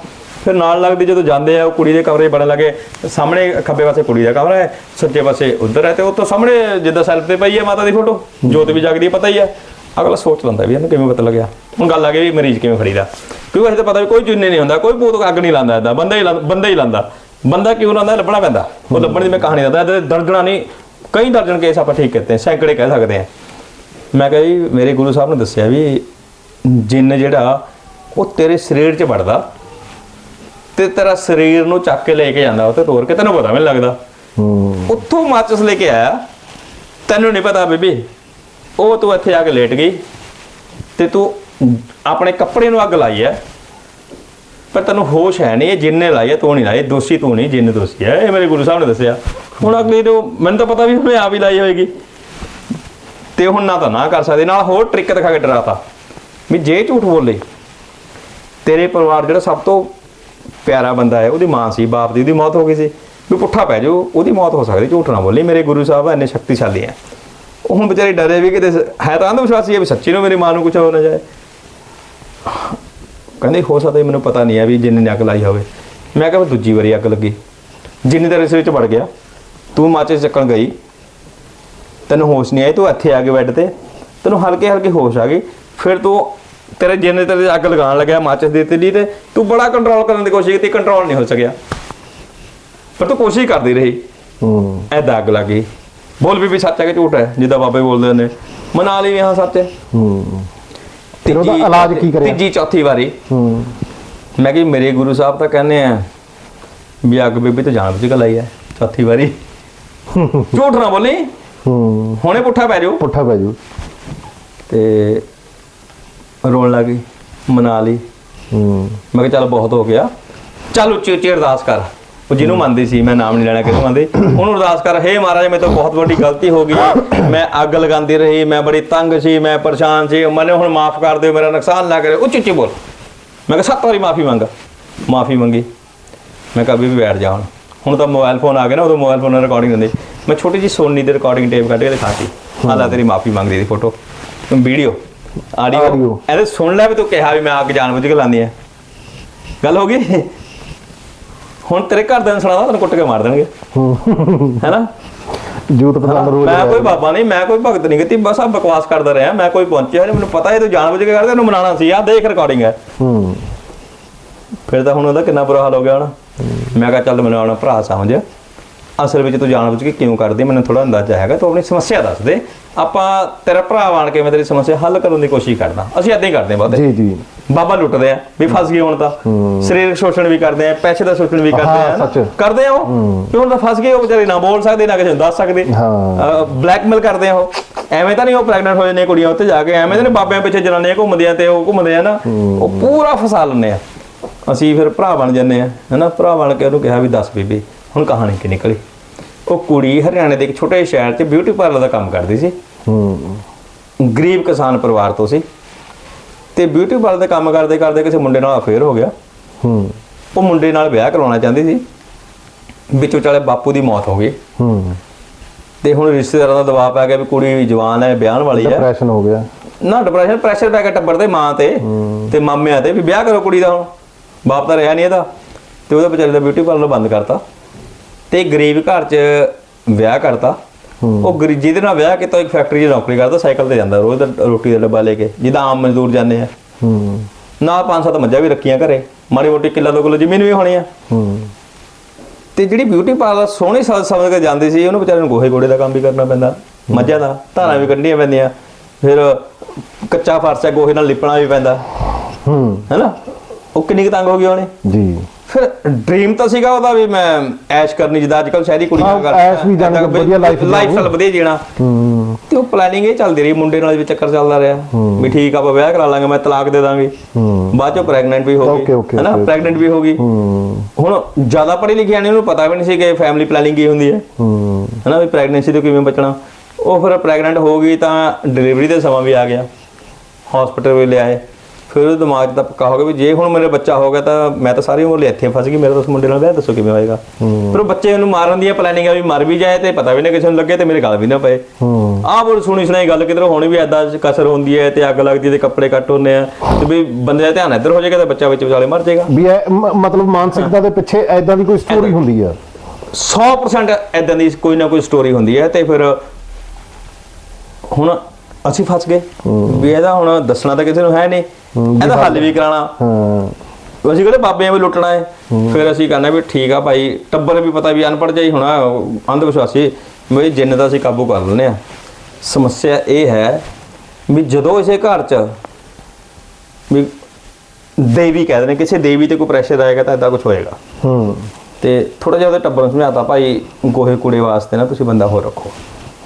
ਫਿਰ ਨਾਲ ਲੱਗਦੀ ਜਦੋਂ ਜਾਂਦੇ ਆ ਉਹ ਕੁੜੀ ਦੇ ਕਮਰੇ ਬਣ ਲੱਗੇ। ਸਾਹਮਣੇ ਖੱਬੇ ਪਾਸੇ ਕੁੜੀ ਦਾ ਕਮਰਾ ਹੈ ਸੱਜੇ ਪਾਸੇ ਉਧਰ ਹੈ ਤੇ ਉਹ ਤੋਂ ਸਾਹਮਣੇ ਜਿੱਦਾਂ ਸੈਲਫ ਤੇ ਪਈ ਹੈ ਮਾਤਾ ਦੀ ਫੋਟੋ। ਜੋਤ ਵੀ ਜਗਦੀ ਹੈ ਪਤਾ ਹੀ ਹੈ। ਅਗਲਾ ਸੋਚ ਲੈਂਦਾ ਵੀ ਇਹਨੂੰ ਕਿਵੇਂ ਪਤਾ ਲੱਗਿਆ? ਹੁਣ ਗੱਲ ਆ ਗਈ ਵੀ ਮਰੀਜ਼ ਕਿਵੇਂ ਫੜੀਦਾ। ਕਿਉਂਕਿ ਅਸੀਂ ਤਾਂ ਪਤਾ ਵੀ ਕੋਈ ਜੁੰਨੇ ਨਹੀਂ ਹੁੰਦਾ ਕੋਈ ਭੂਤ ਅੱਗ ਨਹੀਂ ਲਾਉਂਦਾ ਏਦਾਂ ਬੰਦਾ ਹੀ ਬੰਦਾ ਹੀ ਲਾਂਦਾ ਬੰਦਾ ਕਿਉਂ ਲਾਂਦਾ ਲੱਭਣਾ ਪੈਂਦਾ। ਉਹ ਲੱਭਣ ਦੀ ਮੈਂ ਕਹਾਣੀ ਦੱਸਦਾ ਇਹਦੇ ਦਰਜਣਾ ਨਹੀਂ ਕਈ ਦਰਜਨ ਕੇਸ ਆਪਾਂ ਠੀਕ ਕੀਤੇ ਸੈਂਕੜੇ ਕਹਿ ਸਕਦੇ ਆ। ਮੈਂ ਕਿਹਾ ਜੀ ਮੇਰੇ ਗੁਰੂ ਸਾਹਿਬ ਨੇ ਦੱਸਿਆ ਵੀ ਜਿੰਨ ਜਿਹੜਾ ਉਹ ਤੇਰੇ ਸਰੀਰ 'ਚ ਵੜਦਾ ਤੇ ਤੇਰਾ ਸਰੀਰ ਨੂੰ ਚੱਕ ਕੇ ਲੈ ਕੇ ਜਾਂਦਾ ਉਹ ਤੇ ਤੋੜ ਕੇ ਤੈਨੂੰ ਪਤਾ ਨਹੀਂ ਲੱਗਦਾ। ਉੱਥੋਂ ਮਾਚਸ ਲੈ ਕੇ ਆਇਆ। ਤੈਨੂੰ ਨਹੀਂ ਪਤਾ ਬੀਬੀ ਉਹ ਤੂੰ ਇੱਥੇ ਆ ਕੇ ਲੇਟ ਗਈ ਤੇ ਤੂੰ ਆਪਣੇ ਕੱਪੜੇ ਨੂੰ ਅੱਗ ਲਾਈ ਹੈ। ਪਰ ਤੈਨੂੰ ਹੋਸ਼ ਹੈ ਨਹੀਂ, ਇਹ ਜਿੰਨੇ ਲਾਈ ਹੈ ਤੂੰ ਨਹੀਂ ਲਾਈ ਦੋਸ਼ੀ ਤੂੰ ਨਹੀਂ, ਜਿੰਨ ਦੋਸ਼ੀ ਹੈ। ਇਹ ਮੇਰੇ ਗੁਰੂ ਸਾਹਿਬ ਨੇ ਦੱਸਿਆ। ਹੁਣ ਅਗਲੀ ਨੂੰ ਮੈਨੂੰ ਤਾਂ ਪਤਾ ਵੀ ਉਹਨੇ ਆਪ ਹੀ ਲਾਈ ਹੋਏਗੀ। ਤੇ ਹੁਣ ਨਾ ਤਾਂ ਨਾ ਕਰ ਸਕਦੇ, ਨਾਲ ਹੋਰ ਟ੍ਰਿਕ ਦਿਖਾ ਕੇ ਡਰਾਤਾ। ਵੀ ਜੇ ਝੂਠ ਬੋਲੇ, ਤੇਰੇ ਪਰਿਵਾਰ ਜਿਹੜਾ ਸਭ ਤੋਂ ਪਿਆਰਾ ਬੰਦਾ ਹੈ, ਉਹਦੀ ਮਾਂ ਸੀ, ਬਾਪ ਦੀ, ਉਹਦੀ ਮੌਤ ਹੋ ਗਈ ਸੀ। ਵੀ ਪੁੱਠਾ ਪੈ ਜਾਓ, ਉਹਦੀ ਮੌਤ ਹੋ ਸਕਦੀ, ਝੂਠ ਨਾ ਬੋਲੀ। ਮੇਰੇ ਗੁਰੂ ਸਾਹਿਬ ਇੰਨੇ ਸ਼ਕਤੀਸ਼ਾਲੀ ਹੈ। ਉਹ ਹੁਣ ਵਿਚਾਰੇ ਡਰੇ ਵੀ ਕਿਤੇ ਹੈ ਤਾਂ ਅੰਧ ਵਿਸ਼ਵਾਸੀ ਹੈ ਵੀ ਸੱਚੀ ਨੂੰ ਮੇਰੀ ਮਾਂ ਨੂੰ ਕੁਝ ਹੋ ਨਾ ਜਾਏ। ਕਹਿੰਦੇ ਹੋ ਸਕਦਾ ਮੈਨੂੰ ਪਤਾ ਨਹੀਂ ਹੈ ਵੀ ਜਿੰਨੇ ਨੇ ਅੱਗ ਲਾਈ ਹੋਵੇ। ਮੈਂ ਕਿਹਾ ਦੂਜੀ ਵਾਰੀ ਅੱਗ ਲੱਗੀ। ਜਿੰਨੇ ਤੇਰੇ ਸਿਰ ਵਿੱਚ ਵੜ ਗਿਆ ਤੂੰ ਮਾਚੇ ਚੱਕਣ ਗਈ। ਤੈਨੂੰ ਹੋਸ਼ ਨਹੀਂ ਆਈ ਤੂੰ ਇੱਥੇ ਆ ਕੇ ਬੈੱਡ ਤੇ। ਤੈਨੂੰ ਹਲਕੇ ਹਲਕੇ ਹੋਸ਼ ਆ ਗਈ। ਫਿਰ ਤੂੰ ਤੇਰੇ ਜਿੰਨੇ ਤੇਰੇ ਅੱਗ ਲਗਾਉਣ ਲੱਗਿਆ ਮਾਚਸ ਦੇ ਤੇ ਤੇ ਤੂੰ ਬੜਾ ਕੰਟਰੋਲ ਕਰਨ ਦੀ ਕੋਸ਼ਿਸ਼ ਕੀਤੀ ਕੰਟਰੋਲ ਨਹੀਂ ਹੋ ਸਕਿਆ। ਪਰ ਤੂੰ ਕੋਸ਼ਿਸ਼ ਕਰਦੀ ਰਹੀ। ਹੂੰ। ਐਦਾਂ ਅੱਗ ਲੱਗੀ ਬੋਲ ਵੀ ਸੱਚ ਹੈ ਕਿ ਝੂਠ ਹੈ ਜਿੱਦਾਂ ਬਾਬੇ ਬੋਲਦੇ ਨੇ ਮਨਾ ਲਈ ਵੀ ਹਾਂ ਸੱਚ। ਹੈ। ਹੂੰ ਫਿਰ ਉਹਦਾ ਤੀਜੀ- ਇਲਾਜ ਕੀ ਕਰਿਆ? ਤੀਜੀ ਚੌਥੀ ਵਾਰੀ। ਹੂੰ। ਮੈਂ ਕਿ ਮੇਰੇ ਗੁਰੂ ਸਾਹਿਬ ਤਾਂ ਕਹਿੰਦੇ ਆ ਵੀ ਅੱਗ ਬੀਬੀ ਤੇ ਜਾਣ ਬੁੱਝ ਕੇ ਲਾਈ ਹੈ ਚੌਥੀ ਵਾਰੀ। ਝੂਠ ਨਾ ਬੋਲੀ। ਹੂੰ। ਹੁਣੇ ਪੁੱਠਾ ਪੈ ਜਾਓ ਪੁੱਠਾ ਪੈ ਜੂ ਤੇ ਰੋਣ ਲੱਗੀ ਮਨਾ ਲਈ। ਹੂੰ। ਮੈਂ ਕਿਹਾ ਚੱਲ ਬਹੁਤ ਹੋ ਗਿਆ। ਚੱਲ ਉੱਚੀ ਉੱਚੀ ਅਰਦਾਸ ਕਰ। ਉਹ ਜਿਹਨੂੰ ਮੰਨਦੀ ਸੀ ਮੈਂ ਨਾਮ ਨਹੀਂ ਲੈਣਾ ਕਿਹਨੂੰ ਮੰਨਦੀ? ਉਹਨੂੰ ਅਰਦਾਸ ਕਰ ਹੇ ਮਹਾਰਾਜ ਮੇਰੇ ਤੋਂ ਬਹੁਤ ਵੱਡੀ ਗਲਤੀ ਹੋ ਗਈ। ਮੈਂ ਅੱਗ ਲਗਾਉਂਦੀ ਰਹੀ ਮੈਂ ਬੜੀ ਤੰਗ ਸੀ ਮੈਂ ਪਰੇਸ਼ਾਨ ਸੀ। ਮੈਨੂੰ ਹੁਣ ਮਾਫ ਕਰ ਦਿਓ ਮੇਰਾ ਨੁਕਸਾਨ ਨਾ ਕਰੇ ਉੱਚੀ ਉੱਚੀ ਬੋਲ। ਮੈਂ ਕਿਹਾ ਸੱਤ ਵਾਰੀ ਮਾਫੀ ਮੰਗ। ਮਾਫੀ ਮੰਗੀ। ਮੈਂ ਕਿਹਾ ਵੀ ਬੈਠ ਜਾ ਹੁਣ। ਹੁਣ ਤਾਂ ਮੋਬਾਈਲ ਫੋਨ ਆ ਗਿਆ ਨਾ ਉਦੋਂ ਮੋਬਾਈਲ ਫੋਨ ਨਾਲ ਰਿਕਾਰਡਿੰਗ ਹੁੰਦੀ। ਮੈਂ ਛੋਟੀ ਜੀ ਸੋਨੀ ਦੀ ਰਿਕਾਰਡਿੰਗ ਟੇਪ ਕੱਢ ਕੇ ਦਿਖਾਤੀ ਹਾਲਾ ਤੇਰੀ ਮਾਫੀ ਮੰਗਦੀ ਦੀ ਫੋਟੋ ਵੀਡੀਓ ਆਡੀਓ। ਇਹਦੇ ਸੁਣ ਲੈ ਵੀ ਤੂੰ ਕਿਹਾ ਵੀ ਮੈਂ ਅੱਗ ਜਾਣ ਬੁੱਝ ਕੇ ਲਾਉਂਦੀ ਐ ਗੱਲ ਹੋ ਗਈ? ਹੁਣ ਤੇਰੇ ਘਰ ਦੇ ਨੂੰ ਸੁਣਾਵਾ ਤੈਨੂੰ ਕੁੱਟ ਕੇ ਮਾਰ ਦੇਣਗੇ। ਹੈਨਾ? ਜੂਤ ਪਸੰਦ ਰੋਜ਼ ਮੈਂ ਕੋਈ ਬਾਬਾ ਨਹੀਂ ਮੈਂ ਕੋਈ ਭਗਤ ਨਹੀਂ ਕੀਤੀ ਬਸ ਆ ਬਕਵਾਸ ਕਰਦਾ ਰਿਹਾ ਮੈਂ ਕੋਈ ਪਹੁੰਚਿਆ ਨਹੀਂ ਮੈਨੂੰ ਪਤਾ ਇਹ ਤੂੰ ਜਾਣਬੁੱਝ ਕੇ ਕਰਦਾ ਇਹਨੂੰ ਮਨਾਣਾ ਸੀ ਆ ਦੇਖ ਰਿਕਾਰਡਿੰਗ ਹੈ। ਹੂੰ। ਫਿਰ ਤਾਂ ਹੁਣ ਉਹਦਾ ਕਿੰਨਾ ਬੁਰਾ ਹਾਲ ਹੋ ਗਿਆ ਹੁਣ। ਮੈਂ ਕਿਹਾ ਚੱਲ ਮੈਨੂੰ ਆਪਣਾ ਭਰਾ ਸਮਝ। ਅਸਲ ਵਿੱਚ ਤੂੰ ਜਾਣਬੁੱਝ ਕੇ ਕਿਉਂ ਕਰਦੀ ਮੈਨੂੰ ਥੋੜਾ ਅੰਦਾਜ਼ਾ ਹੈਗਾ ਤੂੰ ਆਪਣੀ ਸਮੱਸਿਆ ਦੱਸ ਦੇ। ਆਪਾਂ ਤੇਰਾ ਭਰਾ ਬਣ ਕੇ ਮੈਂ ਤੇਰੀ ਸਮੱਸਿਆ ਹੱਲ ਕਰਨ ਦੀ ਕੋਸ਼ਿਸ਼ ਕਰਦਾ। ਅਸੀਂ ਏਦਾਂ ਹੀ ਕਰਦੇ ਹਾਂ ਬਹੁਤੇ। ਜੀ ਜੀ। ਬਾਬਾ ਲੁੱਟਦੇ ਆ ਵੀ ਫਸ ਗਏ ਹੁਣ ਤਾਂ। ਸਰੀਰਕ ਸ਼ੋਸ਼ਣ ਵੀ ਕਰਦੇ ਆ ਪੈਸੇ ਦਾ ਸ਼ੋਸ਼ਣ ਵੀ ਕਰਦੇ ਆ। ਕਰਦੇ ਆ ਉਹ। ਵੀ ਹੁਣ ਤਾਂ ਫਸ ਗਏ ਉਹ ਵਿਚਾਰੇ ਨਾ ਬੋਲ ਸਕਦੇ ਨਾ ਕਿਸੇ ਨੂੰ ਦੱਸ ਸਕਦੇ। ਹਾਂ। ਬਲੈਕਮੇਲ ਕਰਦੇ ਆ ਉਹ। ਐਵੇਂ ਤਾਂ ਨਹੀਂ ਉਹ ਪ੍ਰੈਗਨੈਂਟ ਹੋ ਜਾਂਦੀਆਂ ਕੁੜੀਆਂ ਉੱਥੇ ਜਾ ਕੇ ਐਵੇਂ ਤਾਂ ਨਹੀਂ ਬਾਬਿਆਂ ਪਿੱਛੇ ਜਨਾਨੀਆਂ ਘੁੰਮਦੀਆਂ ਤੇ ਉਹ ਘੁੰਮਦੇ ਆ ਨਾ। ਉਹ ਪੂਰਾ ਫਸਾ ਲੈਂਦੇ ਆ। ਅਸੀਂ ਫਿਰ ਭਰਾ ਬਣ ਜੰਨੇ ਆ ਹਨਾ? ਭਰਾ ਬਣ ਕੇ ਉਹਨੂੰ ਕਿਹਾ ਵੀ ਦੱਸ ਬੀਬੀ ਹੁਣ ਕਹਾਣੀ ਕੀ ਨਿਕਲੀ? ਉਹ ਕੁੜੀ ਹਰਿਆਣੇ ਦੇ ਇੱਕ ਛੋਟੇ ਸ਼ਹਿਰ 'ਚ ਬਿਊਟੀ ਪਾਰਲਰ ਦਾ ਕੰਮ ਕਰਦੀ ਸੀ। ਹੂੰ। ਗਰੀਬ ਕਿਸਾਨ ਪਰਿਵਾਰ ਤੋਂ ਸੀ। ਤੇ ਬਿਊਟੀ ਪਾਰਲਰ ਦਾ ਕੰਮ ਕਰਦੇ ਕਰਦੇ ਕਿਸੇ ਮੁੰਡੇ ਨਾਲ ਅਫੇਅਰ ਹੋ ਗਿਆ। ਹੂੰ। ਉਹ ਮੁੰਡੇ ਨਾਲ ਵਿਆਹ ਕਰਵਾਉਣਾ ਚਾਹੁੰਦੀ ਸੀ। ਵਿੱਚ ਵਿਚਾਲੇ ਬਾਪੂ ਦੀ ਮੌਤ ਹੋ ਗਈ। ਹੂੰ। ਤੇ ਹੁਣ ਰਿਸ਼ਤੇਦਾਰਾਂ ਦਾ ਦਬਾਅ ਪੈ ਗਿਆ ਵੀ ਕੁੜੀ ਜਵਾਨ ਹੈ ਵਿਆਹਣ ਵਾਲੀ ਹੈ। ਡਿਪਰੈਸ਼ਨ ਹੋ ਗਿਆ। ਨਾ ਡਿਪਰੈਸ਼ਨ ਪ੍ਰੈਸ਼ਰ ਪੈ ਗਿਆ ਟੱਬਰ ਦੇ ਮਾਂ ਤੇ। ਤੇ ਮਾਮਿਆਂ ਤੇ ਵੀ। ਵਿਆਹ ਕਰੋ ਕੁੜੀ ਦਾ ਹੁਣ। ਬਾਪ ਤਾਂ ਰਿਹਾ ਨਹੀਂ ਇਹਦਾ। ਤੇ ਉਹਦੇ ਵਿਚਾਰੇ ਦਾ ਬਿਊਟੀ ਪਾਰਲਰ ਬੰਦ ਕਰਤਾ। ਤੇ ਗਰੀਬ ਘਰ 'ਚ ਵਿਆਹ ਕਰਤਾ। ਉਹ ਗਰੀ ਜਿਹਦੇ ਨਾਲ ਵਿਆਹ ਕੀਤਾ ਇੱਕ ਫੈਕਟਰੀ 'ਚ ਨੌਕਰੀ ਕਰਦਾ ਸਾਈਕਲ ਤੇ ਜਾਂਦਾ ਰੋਜ਼ ਦਾ ਰੋਟੀ ਦਾ ਡੱਬਾ ਲੈ ਕੇ ਜਿੱਦਾਂ ਆਮ ਮਜ਼ਦੂਰ ਜਾਂਦੇ ਆ। ਹੂੰ। ਨਾਲ ਪੰਜ ਸੱਤ ਮੱਝਾਂ ਵੀ ਰੱਖੀਆਂ ਘਰੇ ਮਾੜੀ ਮੋਟੀ ਕਿੱਲਾ ਦੋ ਕਿੱਲੋ ਜ਼ਮੀਨ ਵੀ ਹੋਣੀ ਆ। ਹੂੰ। ਤੇ ਜਿਹੜੀ ਬਿਊਟੀ ਪਾਰਲਰ ਸੋਹਣੀ ਸਮਝ ਸਮਝ ਕੇ ਜਾਂਦੀ ਸੀ ਉਹਨੂੰ ਵਿਚਾਰੇ ਨੂੰ ਗੋਹੇ ਗੋੜੇ ਦਾ ਕੰਮ ਵੀ ਕਰਨਾ ਪੈਂਦਾ ਮੱਝਾਂ ਦਾ ਧਾਰਾਂ ਵੀ ਕੱਢਣੀਆਂ ਪੈਂਦੀਆਂ ਫਿਰ ਕੱਚਾ ਫਰਸ਼ ਹੈ ਗੋਹੇ ਨਾਲ ਲਿਪਣਾ ਵੀ ਪੈਂਦਾ। ਹੂੰ। ਹੈਨਾ? ਉਹ ਕਿੰਨੀ ਕੁ ਤੰਗ ਹੋ ਗਈ ਉਹਨੇ ਜੀ। ਫਿਰ ਡ੍ਰੀਮ ਤਾਂ ਸੀਗਾ ਉਹਦਾ ਵੀ ਮੈਂ ਐਸ਼ ਕਰਨੀ ਜਿੱਦਾਂ ਅੱਜਕੱਲ ਸ਼ਹਿਰੀ ਕੁੜੀਆਂ ਹਾਂ, ਐਸ਼ ਵੀ ਜਾਣੀ ਕਿ ਵਧੀਆ life ਲਾਈਫ ਸਟਾਈਲ ਵਧੀਆ ਜੀਣਾ। ਹੂੰ। ਤੇ ਉਹ ਪਲੈਨਿੰਗ ਇਹ ਚੱਲਦੀ ਰਹੀ ਮੁੰਡੇ ਨਾਲ ਵੀ ਚੱਕਰ ਚੱਲਦਾ ਰਿਹਾ। ਵੀ ਠੀਕ ਆ ਆਪਾਂ ਵਿਆਹ ਕਰਾ ਲਾਂਗੇ ਮੈਂ ਤਲਾਕ ਦੇ ਦਾਂਗੇ। ਹੂੰ। ਬਾਅਦ ਚੋਂ ਪ੍ਰੈਗਨੈਂਟ ਵੀ ਹੋ Okay, ਗਈ okay, ਹੈਨਾ? okay. ਪ੍ਰੈਗਨੈਂਟ ਵੀ ਹੋ ਗਈ। ਹੂੰ। ਹੁਣ ਜ਼ਿਆਦਾ ਪੜ੍ਹੀ ਲਿਖਿਆ ਨਹੀਂ ਉਹਨੂੰ ਪਤਾ ਵੀ ਨਹੀਂ ਸੀ ਕਿ ਫੈਮਿਲੀ ਪਲੈਨਿੰਗ ਕੀ ਹੁੰਦੀ ਹੈ। ਹੂੰ। ਹਨਾ? ਵੀ ਪ੍ਰੈਗਨੈਂਸੀ ਤੋਂ ਕਿਵੇਂ ਬਚਣਾ। ਉਹ ਫਿਰ ਪ੍ਰੈਗਨੈਂਟ ਹੋ ਗਈ ਤਾਂ ਡਿਲੀਵਰੀ ਦੇ ਸਮਾਂ ਵੀ ਆ ਗਿਆ। ਹਸਪੀਟਲ ਵੀ ਲਿਆਏ। ਫਿਰ ਉਹਦੇ ਦਿਮਾਗ ਤਾਂ ਪੱਕਾ ਹੋ ਗਿਆ ਵੀ ਜੇ ਹੁਣ ਮੇਰੇ ਬੱਚਾ ਹੋ ਗਿਆ ਤਾਂ ਮੈਂ ਤਾਂ ਸਾਰੀ ਉਮਰ ਲਈ ਇੱਥੇ ਫਸ ਗਈ ਮੇਰਾ ਤਾਂ ਉਸ ਮੁੰਡੇ ਨਾਲ ਵਿਆਹ ਦੱਸੋ ਕਿਵੇਂ ਹੋਏਗਾ। ਫਿਰ ਉਹ ਬੱਚੇ ਨੂੰ ਮਾਰਨ ਦੀਆਂ ਪਲੈਨਿੰਗਾਂ ਵੀ ਮਰ ਵੀ ਜਾਏ ਤੇ ਪਤਾ ਵੀ ਨਾ ਕਿਸੇ ਨੂੰ ਲੱਗੇ ਤੇ ਮੇਰੇ ਗਲ ਵੀ ਨਾ ਪਏ। ਆਹ ਬੋਲ ਸੁਣੀ ਸੁਣਾਈ ਗੱਲ ਕਿਧਰੋਂ ਹੋਣੀ ਵੀ ਐਦਾਂ ਕਸਰ ਹੁੰਦੀ ਹੈ ਤੇ ਅੱਗ ਲੱਗਦੀ ਤੇ ਕੱਪੜੇ ਕੱਟ ਹੁੰਦੇ ਆ ਤੇ ਵੀ ਬੰਦੇ ਦਾ ਧਿਆਨ ਇੱਧਰ ਹੋ ਜਾਏਗਾ ਤੇ ਬੱਚਾ ਵਿੱਚ ਵਿਚਾਲੇ ਮਰ ਜਾਏਗਾ। ਵੀ ਮਤਲਬ ਮਾਨਸਿਕਤਾ ਦੇ ਪਿੱਛੇ ਐਦਾਂ ਦੀ ਕੋਈ ਸਟੋਰੀ ਹੁੰਦੀ ਆ? 100% ਐਦਾਂ ਦੀ ਕੋਈ ਨਾ ਕੋਈ ਸਟੋਰੀ ਹੁੰਦੀ ਹੈ ਤੇ ਫਿਰ ਹੁਣ ਅਸੀਂ ਫਸ ਗਏ। ਵੀ ਇਹਦਾ ਹੁਣ ਦੱਸਣਾ ਤਾਂ ਕਿਸੇ ਨੂੰ ਹੈ ਨਹੀਂ। ਇਹਦਾ ਹੱਲ ਵੀ ਕਰਾਣਾ ਹਾਂ ਅਸੀਂ ਕਹਿੰਦੇ ਬਾਬਿਆਂ ਵੀ ਲੁੱਟਣਾ ਹੈ। ਫਿਰ ਅਸੀਂ ਕਹਿੰਦੇ ਵੀ ਠੀਕ ਆ ਭਾਈ ਟੱਬਰ ਵੀ ਪਤਾ ਵੀ ਅਨਪੜ੍ਹ ਜਾਈ ਹੋਣਾ ਅੰਧ ਵਿਸ਼ਵਾਸੀ ਵੀ ਜਿੰਨ ਦਾ ਅਸੀਂ ਕਾਬੂ ਕਰ ਲੈਂਦੇ ਆ ਸਮੱਸਿਆ ਇਹ ਹੈ ਵੀ ਜਦੋਂ ਇਸੇ ਘਰ 'ਚ ਵੀ ਦੇਵੀ ਕਹਿੰਦੇ ਨੇ ਕਿਸੇ ਦੇਵੀ ਤੇ ਕੋਈ ਪ੍ਰੈਸ਼ਰ ਆਏਗਾ ਤਾਂ ਇਦਾਂ ਕੁਝ ਹੋਏਗਾ। ਹੂੰ। ਤੇ ਥੋੜਾ ਜਿਹਾ ਉਹਦੇ ਟੱਬਰ ਨੂੰ ਸਮਝਾਤਾ ਭਾਈ ਗੋਹੇ ਕੂੜੇ ਵਾਸਤੇ ਨਾ ਤੁਸੀਂ ਬੰਦਾ ਹੋਰ ਰੱਖੋ।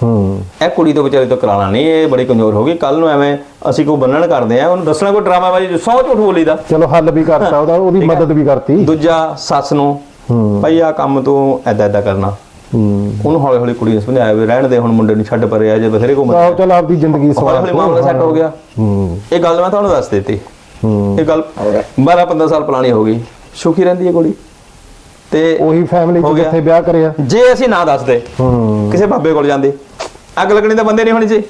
ਹੂੰ ਇਹ ਕੁੜੀ ਤੋਂ ਵਿਚਾਰੀ ਤੋਂ ਕਰਾਣਾ ਨਹੀਂ ਇਹ ਬੜੀ ਕਮਜ਼ੋਰ ਹੋ ਗਈ। ਕੱਲ ਨੂੰ ਐਵੇਂ ਅਸੀਂ ਕੋਈ ਬੰਨਣ ਕਰਦੇ ਆ ਉਹਨੂੰ ਦੱਸਣਾ ਕੋਈ ਡਰਾਮਾ ਬਾਜੀ ਸੌ ਝੂਠ ਬੋਲੀਦਾ ਚਲੋ ਹੱਲ ਵੀ ਕਰਤਾ ਉਹਦਾ ਉਹਦੀ ਮਦਦ ਵੀ ਕਰਤੀ। ਦੂਜਾ ਸੱਸ ਨੂੰ ਹੂੰ। ਭਾਈ ਆ ਕੰਮ ਤੂੰ ਐਦਾਂ ਐਦਾਂ ਕਰਨਾ। ਹੂੰ। ਉਹਨੂੰ ਹੌਲੀ ਹੌਲੀ ਕੁੜੀ ਨੂੰ ਸਮਝਾਇਆ ਵੀ ਰਹਿਣ ਦੇ ਹੁਣ ਮੁੰਡੇ ਨੂੰ ਛੱਡ ਪਰੇ ਆ ਜੇ ਬਥੇਰੇ ਘੁੰਮ ਆਹੋ ਚਲ ਆਪਦੀ ਜ਼ਿੰਦਗੀ ਹੌਲੀ ਸਵਾਰ। ਹੌਲੀ ਮਾਮਲਾ ਸੈੱਟ ਹੋ ਗਿਆ। ਹੂੰ। ਇਹ ਗੱਲ ਮੈਂ ਤੁਹਾਨੂੰ ਦੱਸ ਦਿੱਤੀ। ਹੂੰ। ਇਹ ਗੱਲ 12 15 ਸਾਲ ਪੁਰਾਣੀ ਹੋ ਗਈ। ਸੁਖੀ ਰਹਿੰਦੀ ਹੈ ਕੁੜੀ। ਤੇ ਉਹੀ ਫੈਮਿਲੀ ਹੋ ਚ ਗਿਆ। ਜਿੱਥੇ ਵਿਆਹ ਕਰਿਆ। ਜੇ ਅਸੀਂ ਨਾ ਦੱਸਦੇ ਹੂੰ। ਕਿਸੇ ਬਾਬੇ ਕੋਲ ਜਾਂਦੇ। ਅੱਗ ਲੱਗਣੀ ਤਾਂ ਬੰਦੇ ਨਹੀਂ ਹੋਣੀ ਸੀ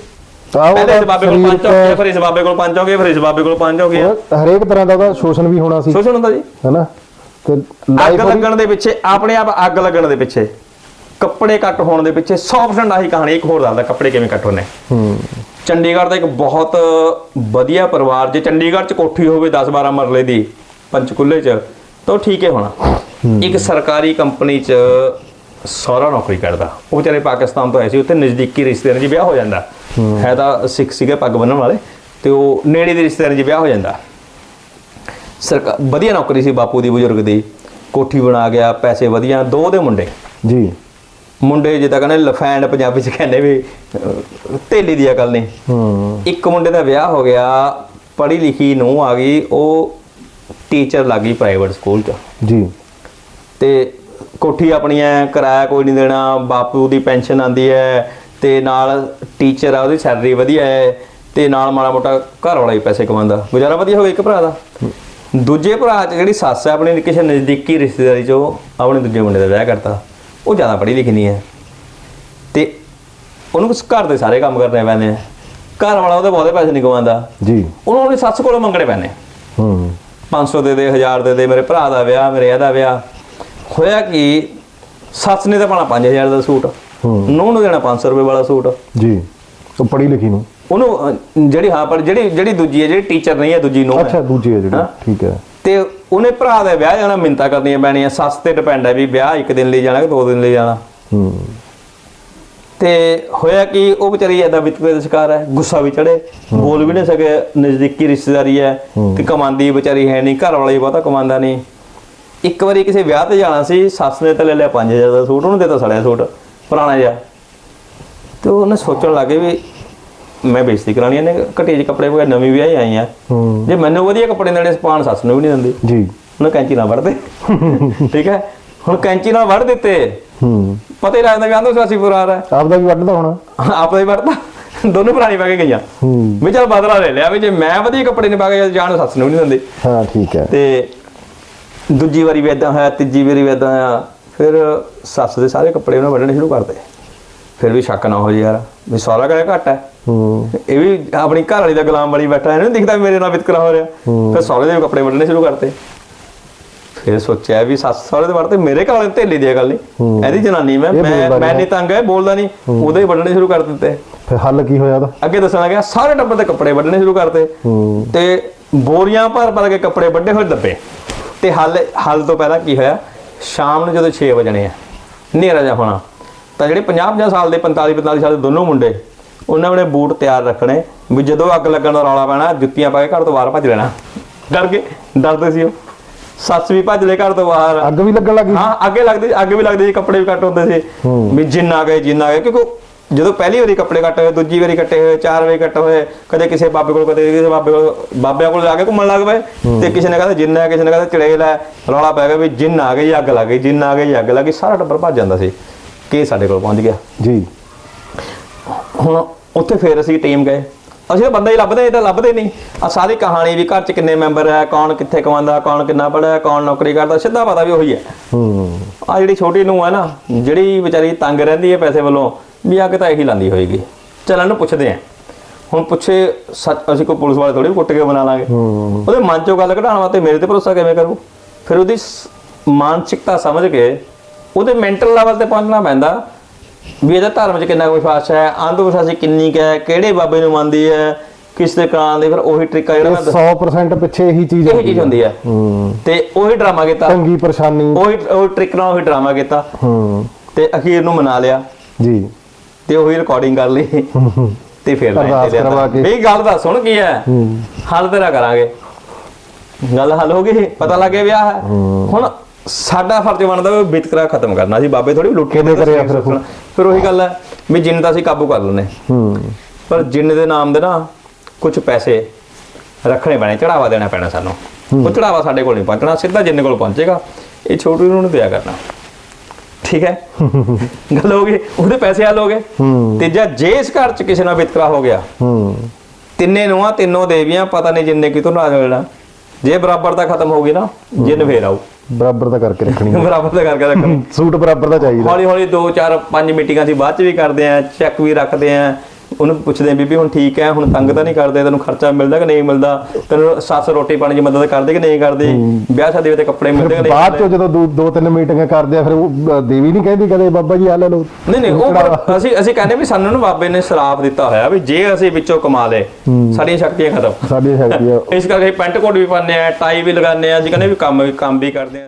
ਆਹੋ ਪਹਿਲੇ ਇਸ ਬਾਬੇ ਕੋਲ ਪੰਜ ਹੋ ਗਏ ਫਿਰ ਇਸ ਬਾਬੇ ਕੋਲ ਪੰਜ ਹੋ ਗਏ ਫਿਰ ਇਸ ਬਾਬੇ ਕੋਲ ਪੰਜ ਹੋ ਗਏ ਹਰੇਕ ਤਰ੍ਹਾਂ ਦਾ ਉਹਦਾ ਸ਼ੋਸ਼ਣ ਵੀ ਹੋਣਾ ਸੀ। ਸੋਚਣ ਹੁੰਦਾ ਜੀ। ਹੈਨਾ? ਤੇ ਅੱਗ ਲਾਈਫ ਲੱਗਣ ਦੇ ਪਿੱਛੇ ਆਪਣੇ ਆਪ ਅੱਗ ਲੱਗਣ ਦੇ ਪਿੱਛੇ ਕੱਪੜੇ ਕੱਟ ਹੋਣ ਦੇ ਪਿੱਛੇ 100% ਆਹੀ ਕਹਾਣੀ ਇੱਕ ਹੋਰ ਦੱਸਦਾ ਕੱਪੜੇ ਕਿਵੇਂ ਕੱਟ ਹੋਣੇ ਹੂੰ। ਚੰਡੀਗੜ੍ਹ ਦਾ ਇੱਕ ਬਹੁਤ ਵਧੀਆ ਪਰਿਵਾਰ ਜੇ ਚੰਡੀਗੜ੍ਹ 'ਚ ਕੋਠੀ ਹੋਵੇ 10-12 ਮਰਲੇ ਦੀ ਪੰਚਕੂਲੇ 'ਚ ਤਾਂ ਉਹ ਠੀਕ ਹੈ ਹੋਣਾ। ਇੱਕ ਸਰਕਾਰੀ ਕੰਪਨੀ 'ਚ ਸਹੁਰਾ ਨੌਕਰੀ ਕਰਦਾ। ਉਹ ਵਿਚਾਰੇ ਪਾਕਿਸਤਾਨ ਤੋਂ ਆਏ ਸੀ ਉੱਥੇ ਨਜ਼ਦੀਕੀ ਰਿਸ਼ਤੇਦਾਰਾਂ 'ਚ ਵਿਆਹ ਹੋ ਜਾਂਦਾ। ਹੈ। ਤਾਂ ਸਿੱਖ ਸੀਗੇ ਪੱਗ ਬੰਨਣ ਵਾਲੇ ਤੇ ਉਹ ਨੇੜੇ ਦੇ ਰਿਸ਼ਤੇਦਾਰਾਂ 'ਚ ਵਿਆਹ ਹੋ ਜਾਂਦਾ। ਸਰਕਾਰ ਵਧੀਆ ਨੌਕਰੀ ਸੀ ਬਾਪੂ ਦੀ ਬਜ਼ੁਰਗ ਦੀ। ਕੋਠੀ ਬਣਾ ਗਿਆ ਪੈਸੇ ਵਧੀਆ ਦੋ ਦੇ ਮੁੰਡੇ। ਜੀ। ਮੁੰਡੇ ਜਿੱਦਾਂ ਕਹਿੰਦੇ ਲਫੈਂਡ ਪੰਜਾਬੀ ਚ ਕਹਿੰਦੇ ਵੀ ਧੇਲੀ ਦੀ ਅਕਲ ਨਹੀਂ। ਹੂੰ। ਇੱਕ ਮੁੰਡੇ ਦਾ ਵਿਆਹ ਹੋ ਗਿਆ ਪੜ੍ਹੀ ਲਿਖੀ ਨੂੰ ਆ ਗਈ ਉਹ ਟੀਚਰ ਲੱਗੀ ਪ੍ਰਾਈਵੇਟ ਸਕੂਲ ਚ। ਜੀ। ਤੇ ਕੋਠੀ ਆਪਣੀ ਐ ਕਿਰਾਇਆ ਕੋਈ ਨਹੀਂ ਦੇਣਾ ਬਾਪੂ ਦੀ ਪੈਨਸ਼ਨ ਆਂਦੀ ਹੈ ਤੇ ਨਾਲ ਟੀਚਰ ਆ ਉਹਦੀ ਸੈਲਰੀ ਵਧੀਆ ਹੈ ਤੇ ਨਾਲ ਮਾੜਾ ਮੋਟਾ ਘਰ ਵਾਲਾ ਹੀ ਪੈਸੇ ਕਮਾਉਂਦਾ। ਗੁਜ਼ਾਰਾ ਵਧੀਆ ਹੋ ਗਿਆ ਇੱਕ ਭਰਾ ਦਾ? ਦੂਜੇ ਭਰਾ 'ਚ ਜਿਹੜੀ ਸੱਸ ਹੈ ਆਪਣੀ ਕਿਸੇ ਨਜ਼ਦੀਕੀ ਰਿਸ਼ਤੇਦਾਰੀ 'ਚ ਉਹ ਆਪਣੇ ਦੂਜੇ ਮੁੰਡੇ ਦਾ ਵਿਆਹ ਕਰਤਾ। ਉਹ ਜ਼ਿਆਦਾ ਪੜ੍ਹੀ ਲਿਖੀ ਨਹੀਂ ਹੈ ਤੇ ਉਹਨੂੰ ਕੁਛ ਘਰ ਦੇ ਸਾਰੇ ਕੰਮ ਕਰਨੇ ਪੈਂਦੇ ਆ ਘਰ ਵਾਲਾ ਉਹਦੇ ਬਹੁਤੇ ਪੈਸੇ ਨਹੀਂ ਕਮਾਉਂਦਾ। ਜੀ। ਉਹਨੂੰ ਆਪਣੀ ਸੱਸ ਕੋਲੋਂ ਮੰਗਣੇ ਪੈਣੇ ਹੂੰ। 500 ਦੇ ਦੇ 1000 ਦੇ ਦੇ ਮੇਰੇ ਭਰਾ ਦਾ ਵਿਆਹ ਮੇਰੇ ਇਹਦਾ ਵਿਆਹ। ਹੋਇਆ ਕਿ? ਸੱਸ ਨੇ ਤਾਂ ਪਾਣਾ 5000 ਦਾ ਸੂਟ। ਨੂੰਹ ਨੂੰ ਦੇਣਾ 500 ਰੁਪਏ ਵਾਲਾ ਸੂਟ। ਜੀ। ਉਹ ਪੜ੍ਹੀ ਲਿਖੀ ਨੂੰ। ਉਹਨੂੰ ਜਿਹੜੀ ਹਾਂ ਪਰ ਜਿਹੜੀ ਜਿਹੜੀ ਦੂਜੀ ਹੈ ਜਿਹੜੀ ਟੀਚਰ ਨਹੀਂ ਹੈ ਦੂਜੀ ਨੂੰ ਅੱਛਾ ਦੂਜੀ ਹੈ ਜਿਹੜੀ। ਠੀਕ ਹੈ। ਤੇ ਉਹਨੇ ਭਰਾ ਦੇ ਵਿਆਹ ਜਾਣਾ ਮਿੰਤਾ ਕਰਨੀਆਂ ਪੈਣੀਆਂ। ਸੱਸ ਤੇ ਡਿਪੈਂਡ ਹੈ ਵੀ ਵਿਆਹ ਇੱਕ ਦਿਨ ਲਈ ਜਾਣਾ ਕਿ ਦੋ ਦਿਨ ਲਈ ਜਾਣਾ। ਹੂੰ। ਤੇ ਹੋਇਆ ਕਿ? ਉਹ ਵਿਚਾਰੀ ਐਦਾ ਵਿਤਕਰੇ ਦਾ ਸ਼ਿਕਾਰ ਹੈ। ਗੁੱਸਾ ਵੀ ਚੜੇ ਬੋਲ ਵੀ ਨਹੀਂ ਸਕੇ। ਨਜ਼ਦੀਕੀ ਰਿਸ਼ਤੇਦਾਰੀ ਹੈ। ਤੇ ਕਮਾਉਂਦੀ ਵਿਚਾਰੀ ਹੈ ਨਹੀਂ। ਘਰ ਵਾਲਾ ਬਹੁਤਾ ਕਮਾਉਂਦਾ ਨਹੀਂ। ਇੱਕ ਵਾਰੀ ਕਿਸੇ ਵਿਆਹ ਤੇ ਜਾਣਾ ਸੀ ਸੱਸ ਨੇ ਤਾਂ ਲੈ ਲਿਆ 5000 ਦਾ ਸੂਟ ਉਹਨੂੰ ਦਿੱਤਾ ਸੜਿਆ ਸੂਟ ਪੁਰਾਣਾ ਜਿਹਾ। ਤੇ ਉਹਨੇ ਸੋਚਣ ਲੱਗੇ ਵੀ ਮੈਂ ਬੇਇੱਜ਼ਤੀ ਕਰਾਣੀ ਇਹਨੇ ਘਟੀਜ ਕੱਪੜੇ ਵਗੈਰ ਨਵੀਂ ਵਿਆਹੀ ਆਈ ਆ। ਜੇ ਮੈਨੂੰ ਵਧੀਆ ਕੱਪੜੇ ਦੇਣੇ ਸਪਾਨ ਸੱਸ ਨੂੰ ਵੀ ਨਹੀਂ ਦਿੰਦੀ। ਜੀ। ਉਹਨੇ ਕੈਂਚੀ ਨਾਲ ਵੜਦੇ। ਠੀਕ ਹੈ? ਹੁਣ ਕੈਂਚੀ ਨਾਲ ਵੜ ਦਿੱਤੇ। ਹੂੰ। ਪਤਾ ਹੀ ਲੱਗਦਾ ਵੀ ਆਂਦਾ ਸਾਸੀ ਪੁਰਾਰ ਹੈ। ਆਪਦਾ ਵੀ ਵੱਢਦਾ ਹੋਣਾ। ਆਪਦਾ ਹੀ ਵੜਦਾ ਦੋਨੋਂ ਪੁਰਾਣੀ ਪਾ ਕੇ ਗਈਆਂ। ਹੂੰ। ਵੀ ਚਲ ਬਦਲਾ ਲੈ ਲਿਆ ਵੀ ਜੇ ਮੈਂ ਵਧੀਆ ਕੱਪੜੇ ਨਹੀਂ ਪਾ ਕੇ ਜਾਣ ਸੱਸ ਨੂੰ ਵੀ ਨਹੀਂ ਦਿੰਦੀ। ਹਾਂ ਠੀਕ ਹੈ। ਤੇ ਦੂਜੀ ਵਾਰੀ ਵੀ ਹੋਇਆ ਤੀਜੀ ਵਾਰੀ ਵੀ ਏਦਾਂ ਹੋਇਆ ਫਿਰ ਸੱਸ ਦੇ ਸਾਰੇ ਕੱਪੜੇ ਉਹਨੇ ਵੱਢਣੇ ਸ਼ੁਰੂ ਕਰਤੇ ਫਿਰ ਵੀ ਸ਼ੱਕ ਨਾ ਹੋ ਜੇ ਯਾਰ ਵੀ ਸੌਰਾ ਕਰਿਆ ਘੱਟ ਹੈ। ਇਹ ਵੀ ਆਪਣੀ ਘਰ ਵਾਲੀ ਦਾ ਗੁਲਾਮ ਬਣੀ ਬੈਠਾ ਇਹਨੂੰ ਦਿਖਦਾ ਮੇਰੇ ਨਾਲ ਵਿਤਕਰਾ ਹੋ ਰਿਹਾ। ਫਿਰ ਸਹੁਰੇ ਦੇ ਕੱਪੜੇ ਵੱਢਣੇ ਸ਼ੁਰੂ ਕਰਤੇ। ਫਿਰ ਸੋਚਿਆ ਵੀ ਸੱਸ ਸਹੁਰੇ ਦੇ ਵੜਤੇ ਮੇਰੇ ਘਰ ਵਾਲੇ ਢੇਲੀ ਦੀ ਗੱਲ ਨਹੀਂ ਇਹਦੀ ਜਨਾਨੀ ਮੈਂ ਮੈਂ ਨਹੀਂ ਤੰਗ ਹੈ ਬੋਲਦਾ ਨਹੀਂ ਉਹਦੇ ਹੀ ਵੱਢਣੇ ਸ਼ੁਰੂ ਕਰ ਦਿੱਤੇ। ਫਿਰ ਹੱਲ ਕੀ ਹੋਇਆ ਉਹਦਾ? ਅੱਗੇ ਦੱਸਣਾ ਗਿਆ ਸਾਰੇ ਟੱਬਰ ਦੇ ਕੱਪੜੇ ਵੱਢਣੇ ਸ਼ੁਰੂ ਕਰਤੇ ਤੇ ਬੋਰੀਆਂ ਭਰ ਭਰ ਕੇ ਕੱਪੜੇ ਵੱਡੇ ਹੋਏ ਦੱਬੇ। ਤੇ ਹੱਲ ਹੱਲ ਤੋਂ ਪਹਿਲਾਂ ਕੀ ਹੋਇਆ? ਸ਼ਾਮ ਨੂੰ ਜਦੋਂ 6 ਵਜਣੇ ਆ ਹਨੇਰਾ ਜਿਹਾ ਹੋਣਾ ਤਾਂ ਜਿਹੜੇ 50 50 ਸਾਲ ਦੇ 45 45 ਸਾਲ ਦੇ ਦੋਨੋਂ ਮੁੰਡੇ ਉਹਨਾਂ ਨੇ ਬੂਟ ਤਿਆਰ ਰੱਖਣੇ ਵੀ ਜਦੋਂ ਅੱਗ ਲੱਗਣ ਦਾ ਰੌਲਾ ਪੈਣਾ ਜੁੱਤੀਆਂ ਪਾ ਕੇ ਘਰ ਤੋਂ ਬਾਹਰ ਭੱਜ ਲੈਣਾ। ਡਰ ਕੇ ਡਰਦੇ ਸੀ ਉਹ? ਸੱਸ ਵੀ ਭੱਜ ਲੈ ਘਰ ਤੋਂ ਬਾਹਰ। ਅੱਗ ਵੀ ਲੱਗਣ ਲੱਗੀ ਹਾਂ ਅੱਗੇ ਲੱਗਦੇ ਅੱਗ ਵੀ ਲੱਗਦੀ ਸੀ ਕੱਪੜੇ ਵੀ ਕੱਟ ਹੁੰਦੇ ਸੀ। ਵੀ ਜਿੰਨ ਗਏ ਜਿੰਨ ਗਏ ਕਿਉਂਕਿ ਜਦੋਂ ਪਹਿਲੀ ਵਾਰੀ ਕੱਪੜੇ ਕੱਟੇ ਹੋਏ ਦੂਜੀ ਵਾਰੀ ਕੱਟੇ ਹੋਏ ਚਾਰ ਵਾਰੀ ਕੱਟੇ ਹੋਏ ਕਦੇ ਕਿਸੇ ਬਾਬੇ ਕੋਲ ਕਦੇ ਕਿਸੇ ਬਾਬੇ ਕੋਲ ਬਾਬਿਆਂ ਕੋਲ ਜਾ ਕੇ ਘੁੰਮਣ ਲੱਗ ਪਏ। ਤੇ ਕਿਸੇ ਨੇ ਕਹਿੰਦਾ ਜਿੰਨ ਹੈ ਕਿਸੇ ਨੇ ਕਹਿੰਦਾ ਚੜੇਲ ਹੈ ਰੌਲਾ ਪੈ ਗਿਆ ਵੀ ਜਿੰਨ ਆ ਗਈ ਅੱਗ ਲੱਗ ਗਈ ਜਿੰਨ ਆ ਗਈ ਅੱਗ ਲੱਗ ਗਈ ਸਾਰਾ ਟੱਬਰ ਭੱਜ ਜਾਂਦਾ ਸੀ। ਕਿ ਸਾਡੇ ਕੋਲ ਪਹੁੰਚ ਗਿਆ। ਜੀ। ਹੁਣ ਉੱਥੇ ਫੇਰ ਅਸੀਂ ਟੀਮ ਗਏ। ਅਸੀਂ ਬੰਦਾ ਹੀ ਲੱਭਦੇ ਇਹ ਤਾਂ ਲੱਭਦੇ ਨਹੀਂ। ਆ ਸਾਰੀ ਕਹਾਣੀ ਵੀ ਘਰ 'ਚ ਕਿੰਨੇ ਮੈਂਬਰ ਹੈ ਕੌਣ ਕਿੱਥੇ ਕਮਾਉਂਦਾ ਕੌਣ ਕਿੰਨਾ ਪੜਿਆ ਕੌਣ ਨੌਕਰੀ ਕਰਦਾ ਸਿੱਧਾ ਪਤਾ ਵੀ ਉਹੀ ਹੈ। ਹੂੰ। ਆ ਜਿਹੜੀ ਛੋਟੀ ਨੂੰ ਹੈ ਨਾ ਜਿਹੜੀ ਵਿਚਾਰੀ ਤੰਗ ਰਹਿੰਦੀ ਹੈ ਪੈਸੇ ਵੱਲੋਂ ਵੀ ਅੱਗ ਤਾਂ ਇਹੀ ਲਾਂਦੀ ਹੋਏਗੀ। ਚੱਲ ਇਹਨੂੰ ਪੁੱਛਦੇ ਆ। ਹੁਣ ਪੁੱਛੇ ਸੱਚ ਅਸੀਂ ਕੋਈ ਪੁਲਿਸ ਵਾਲੇ ਥੋੜੀ ਕੁੱਟ ਕੇ ਬਣਾ ਲਾਂਗੇ। ਉਹਦੇ ਮਨ ਚੋਂ ਗੱਲ ਕਢਾਉਣ ਵਾਸਤੇ ਮੇਰੇ ਤੇ ਭਰੋਸਾ ਕਿਵੇਂ ਕਰੂ? ਫਿਰ ਉਹਦੀ ਮਾਨਸਿਕਤਾ ਸਮਝ ਕੇ ਉਹਦੇ ਮੈਂਟਲ ਲੈਵਲ ਤੇ ਪਹੁੰਚਣਾ ਪੈਂਦਾ ਵੀ ਇਹਦਾ ਧਰਮ 'ਚ ਕਿੰਨਾ ਕੁ ਵਿਸ਼ਵਾਸ ਹੈ ਅੰਧ ਵਿਸ਼ਵਾਸੀ ਕਿੰਨੀ ਕੁ ਹੈ ਕਿਹੜੇ ਬਾਬੇ ਨੂੰ ਮੰਨਦੀ ਹੈ ਕਿਸ ਦੇ ਕਾਂ ਦੀ ਫਿਰ ਉਹੀ ਟ੍ਰਿਕ ਆ ਜਿਹੜਾ ਮੈਂ ਦੱਸ- 100% ਪਿੱਛੇ ਇਹੀ ਚੀਜ਼ ਇਹੀ ਚੀਜ਼ ਹੁੰਦੀ ਹੈ। ਤੇ ਉਹੀ ਡਰਾਮਾ ਕੀਤਾ। ਤੰਗੀ ਪਰੇਸ਼ਾਨੀ। ਉਹੀ ਉਹ ਟ੍ਰਿਕ ਨਾਲ ਉਹੀ ਡਰਾਮਾ ਕੀਤਾ। ਹੂੰ। ਤੇ ਅਖੀਰ ਨੂੰ ਮਨਾ ਲਿਆ। ਜੀ। ਤੇ ਉਹੀ ਰਿਕਾਰਡਿੰਗ ਕਰ ਲਈ ਤੇ ਫਿਰ ਲਾਈਨ ਤੇ ਕੇ। ਵੀ ਗੱਲ ਦੱਸ ਸੁਣ ਕੀ ਹੈ? ਹੱਲ ਤੇਰਾ ਕਰਾਂਗੇ। ਗੱਲ ਹੱਲ ਹੋ ਗਈ ਪਤਾ ਲੱਗੇ ਵਿਆਹ ਹੈ। ਹੁਣ ਸਾਡਾ ਫਰਜ਼ ਬਣਦਾ ਵੀ ਵਿਤਕਰਾ ਖਤਮ ਕਰਨਾ ਸੀ ਬਾਬੇ ਥੋੜੀ ਲੁੱਟ ਕਿਵੇਂ ਕਰਿਆ ਫਿਰ? ਫਿਰ ਉਹੀ ਗੱਲ ਹੈ ਵੀ ਜਿੰਨ ਦਾ ਅਸੀਂ ਕਾਬੂ ਕਰ ਲੈਨੇ ਹੂੰ। ਪਰ ਜਿੰਨ ਦੇ ਨਾਮ ਦੇ ਨਾ ਕੁਝ ਪੈਸੇ ਰੱਖਣੇ ਪੈਣੇ ਚੜਾਵਾ ਦੇਣਾ ਪੈਣਾ ਸਾਨੂੰ। ਉਹ ਚੜਾਵਾ ਸਾਡੇ ਕੋਲ ਨਹੀਂ ਪਹੁੰਚਣਾ ਸਿੱਧਾ ਜਿੰਨ ਕੋਲ ਪਹੁੰਚੇਗਾ ਇਹ ਛੋਟੂ ਨੂੰ ਦਿਆ ਕਰਨਾ। ਠੀਕ ਹੈ? ਗੱਲ ਹੋ ਗਈ? ਉਹਦੇ ਪੈਸੇ ਹੱਲ ਹੋ ਗਏ? ਤੀਜਾ ਜੇ ਇਸ ਘਰ 'ਚ ਕਿਸੇ ਨਾਲ ਵਿਤਕਰਾ ਹੋ ਗਿਆ ਹੂੰ। ਤਿੰਨੇ ਨੂੰਹਾਂ ਤਿੰਨੋਂ ਦੇਵੀਆਂ ਪਤਾ ਨਹੀਂ ਜਿੰਨੇ ਕਿਤੋਂ ਨਾ ਮਿਲਣਾ। ਜੇ ਬਰਾਬਰ ਦਾ ਖਤਮ ਹੋ ਗਈ ਨਾ ਜਿੰਨ ਫੇਰ ਆਊ। ਬਰਾਬਰ ਦਾ ਕਰਕੇ ਰੱਖਣੀ ਬਰਾਬਰ ਦਾ ਕਰਕੇ ਰੱਖਣਾ। ਸੂਟ ਬਰਾਬਰ ਦਾ ਚਾਹੀਦਾ। ਹੌਲੀ ਹੌਲੀ 2 4 5 ਮੀਟਿੰਗਾਂ ਅਸੀਂ ਬਾਅਦ ਚ ਵੀ ਕਰਦੇ ਆਂ ਚੈੱਕ ਵੀ ਰੱਖਦੇ ਆਂ ਉਹਨੂੰ ਪੁੱਛਦੇ ਆਂ ਬੀਬੀ ਹੁਣ ਠੀਕ ਹੈ ਹੁਣ ਤੰਗ ਤਾਂ ਨਹੀਂ ਕਰਦੇ ਤੈਨੂੰ ਖਰਚਾ ਮਿਲਦਾ ਕਿ ਨਹੀਂ ਮਿਲਦਾ? ਤੈਨੂੰ ਸੱਸ ਰੋਟੀ ਪਾਣੀ ਦੀ ਮਦਦ ਕਰਦੇ ਕਿ ਨਹੀਂ ਕਰਦੀ? ਵਿਆਹ ਸ਼ਾਦੀ ਵਿੱਚ ਕੱਪੜੇ ਮਿਲਦੇ ਕਿ ਨਹੀਂ ਬਾਅਦ? ਚ ਜਦੋਂ ਦੋ- ਦੋ ਤਿੰਨ ਮੀਟਿੰਗਾਂ ਕਰਦੇ ਆ ਫਿਰ ਉਹ ਦੇਵੀ ਨਹੀਂ ਕਹਿੰਦੀ ਕਦੇ ਬਾਬਾ ਜੀ ਆ ਲੈ ਲਓ। ਨਹੀਂ ਨਹੀਂ ਉਹ ਅਸੀਂ ਅਸੀਂ ਕਹਿੰਦੇ ਵੀ ਸਾਨੂੰ ਨਾ ਬਾਬੇ ਨੇ ਸਰਾਪ ਦਿੱਤਾ ਹੋਇਆ ਵੀ ਜੇ ਅਸੀਂ ਵਿੱਚੋਂ ਕਮਾ ਲੇ ਸਾਡੀਆਂ ਸ਼ਕਤੀਆਂ ਖਤਮ। ਸਾਡੀ ਹੈਗੀ ਆ ਇਸ ਕਰਕੇ ਪੈਂਟ ਕੋਟ ਵੀ ਪਾਉਂਦੇ ਆ ਟਾਈ ਵੀ ਲਗਾਉਂਦੇ ਆ ਜੀ ਕਹਿੰਦੇ ਵੀ ਕੰਮ ਕੰਮ ਵੀ ਕਰਦੇ ਆ।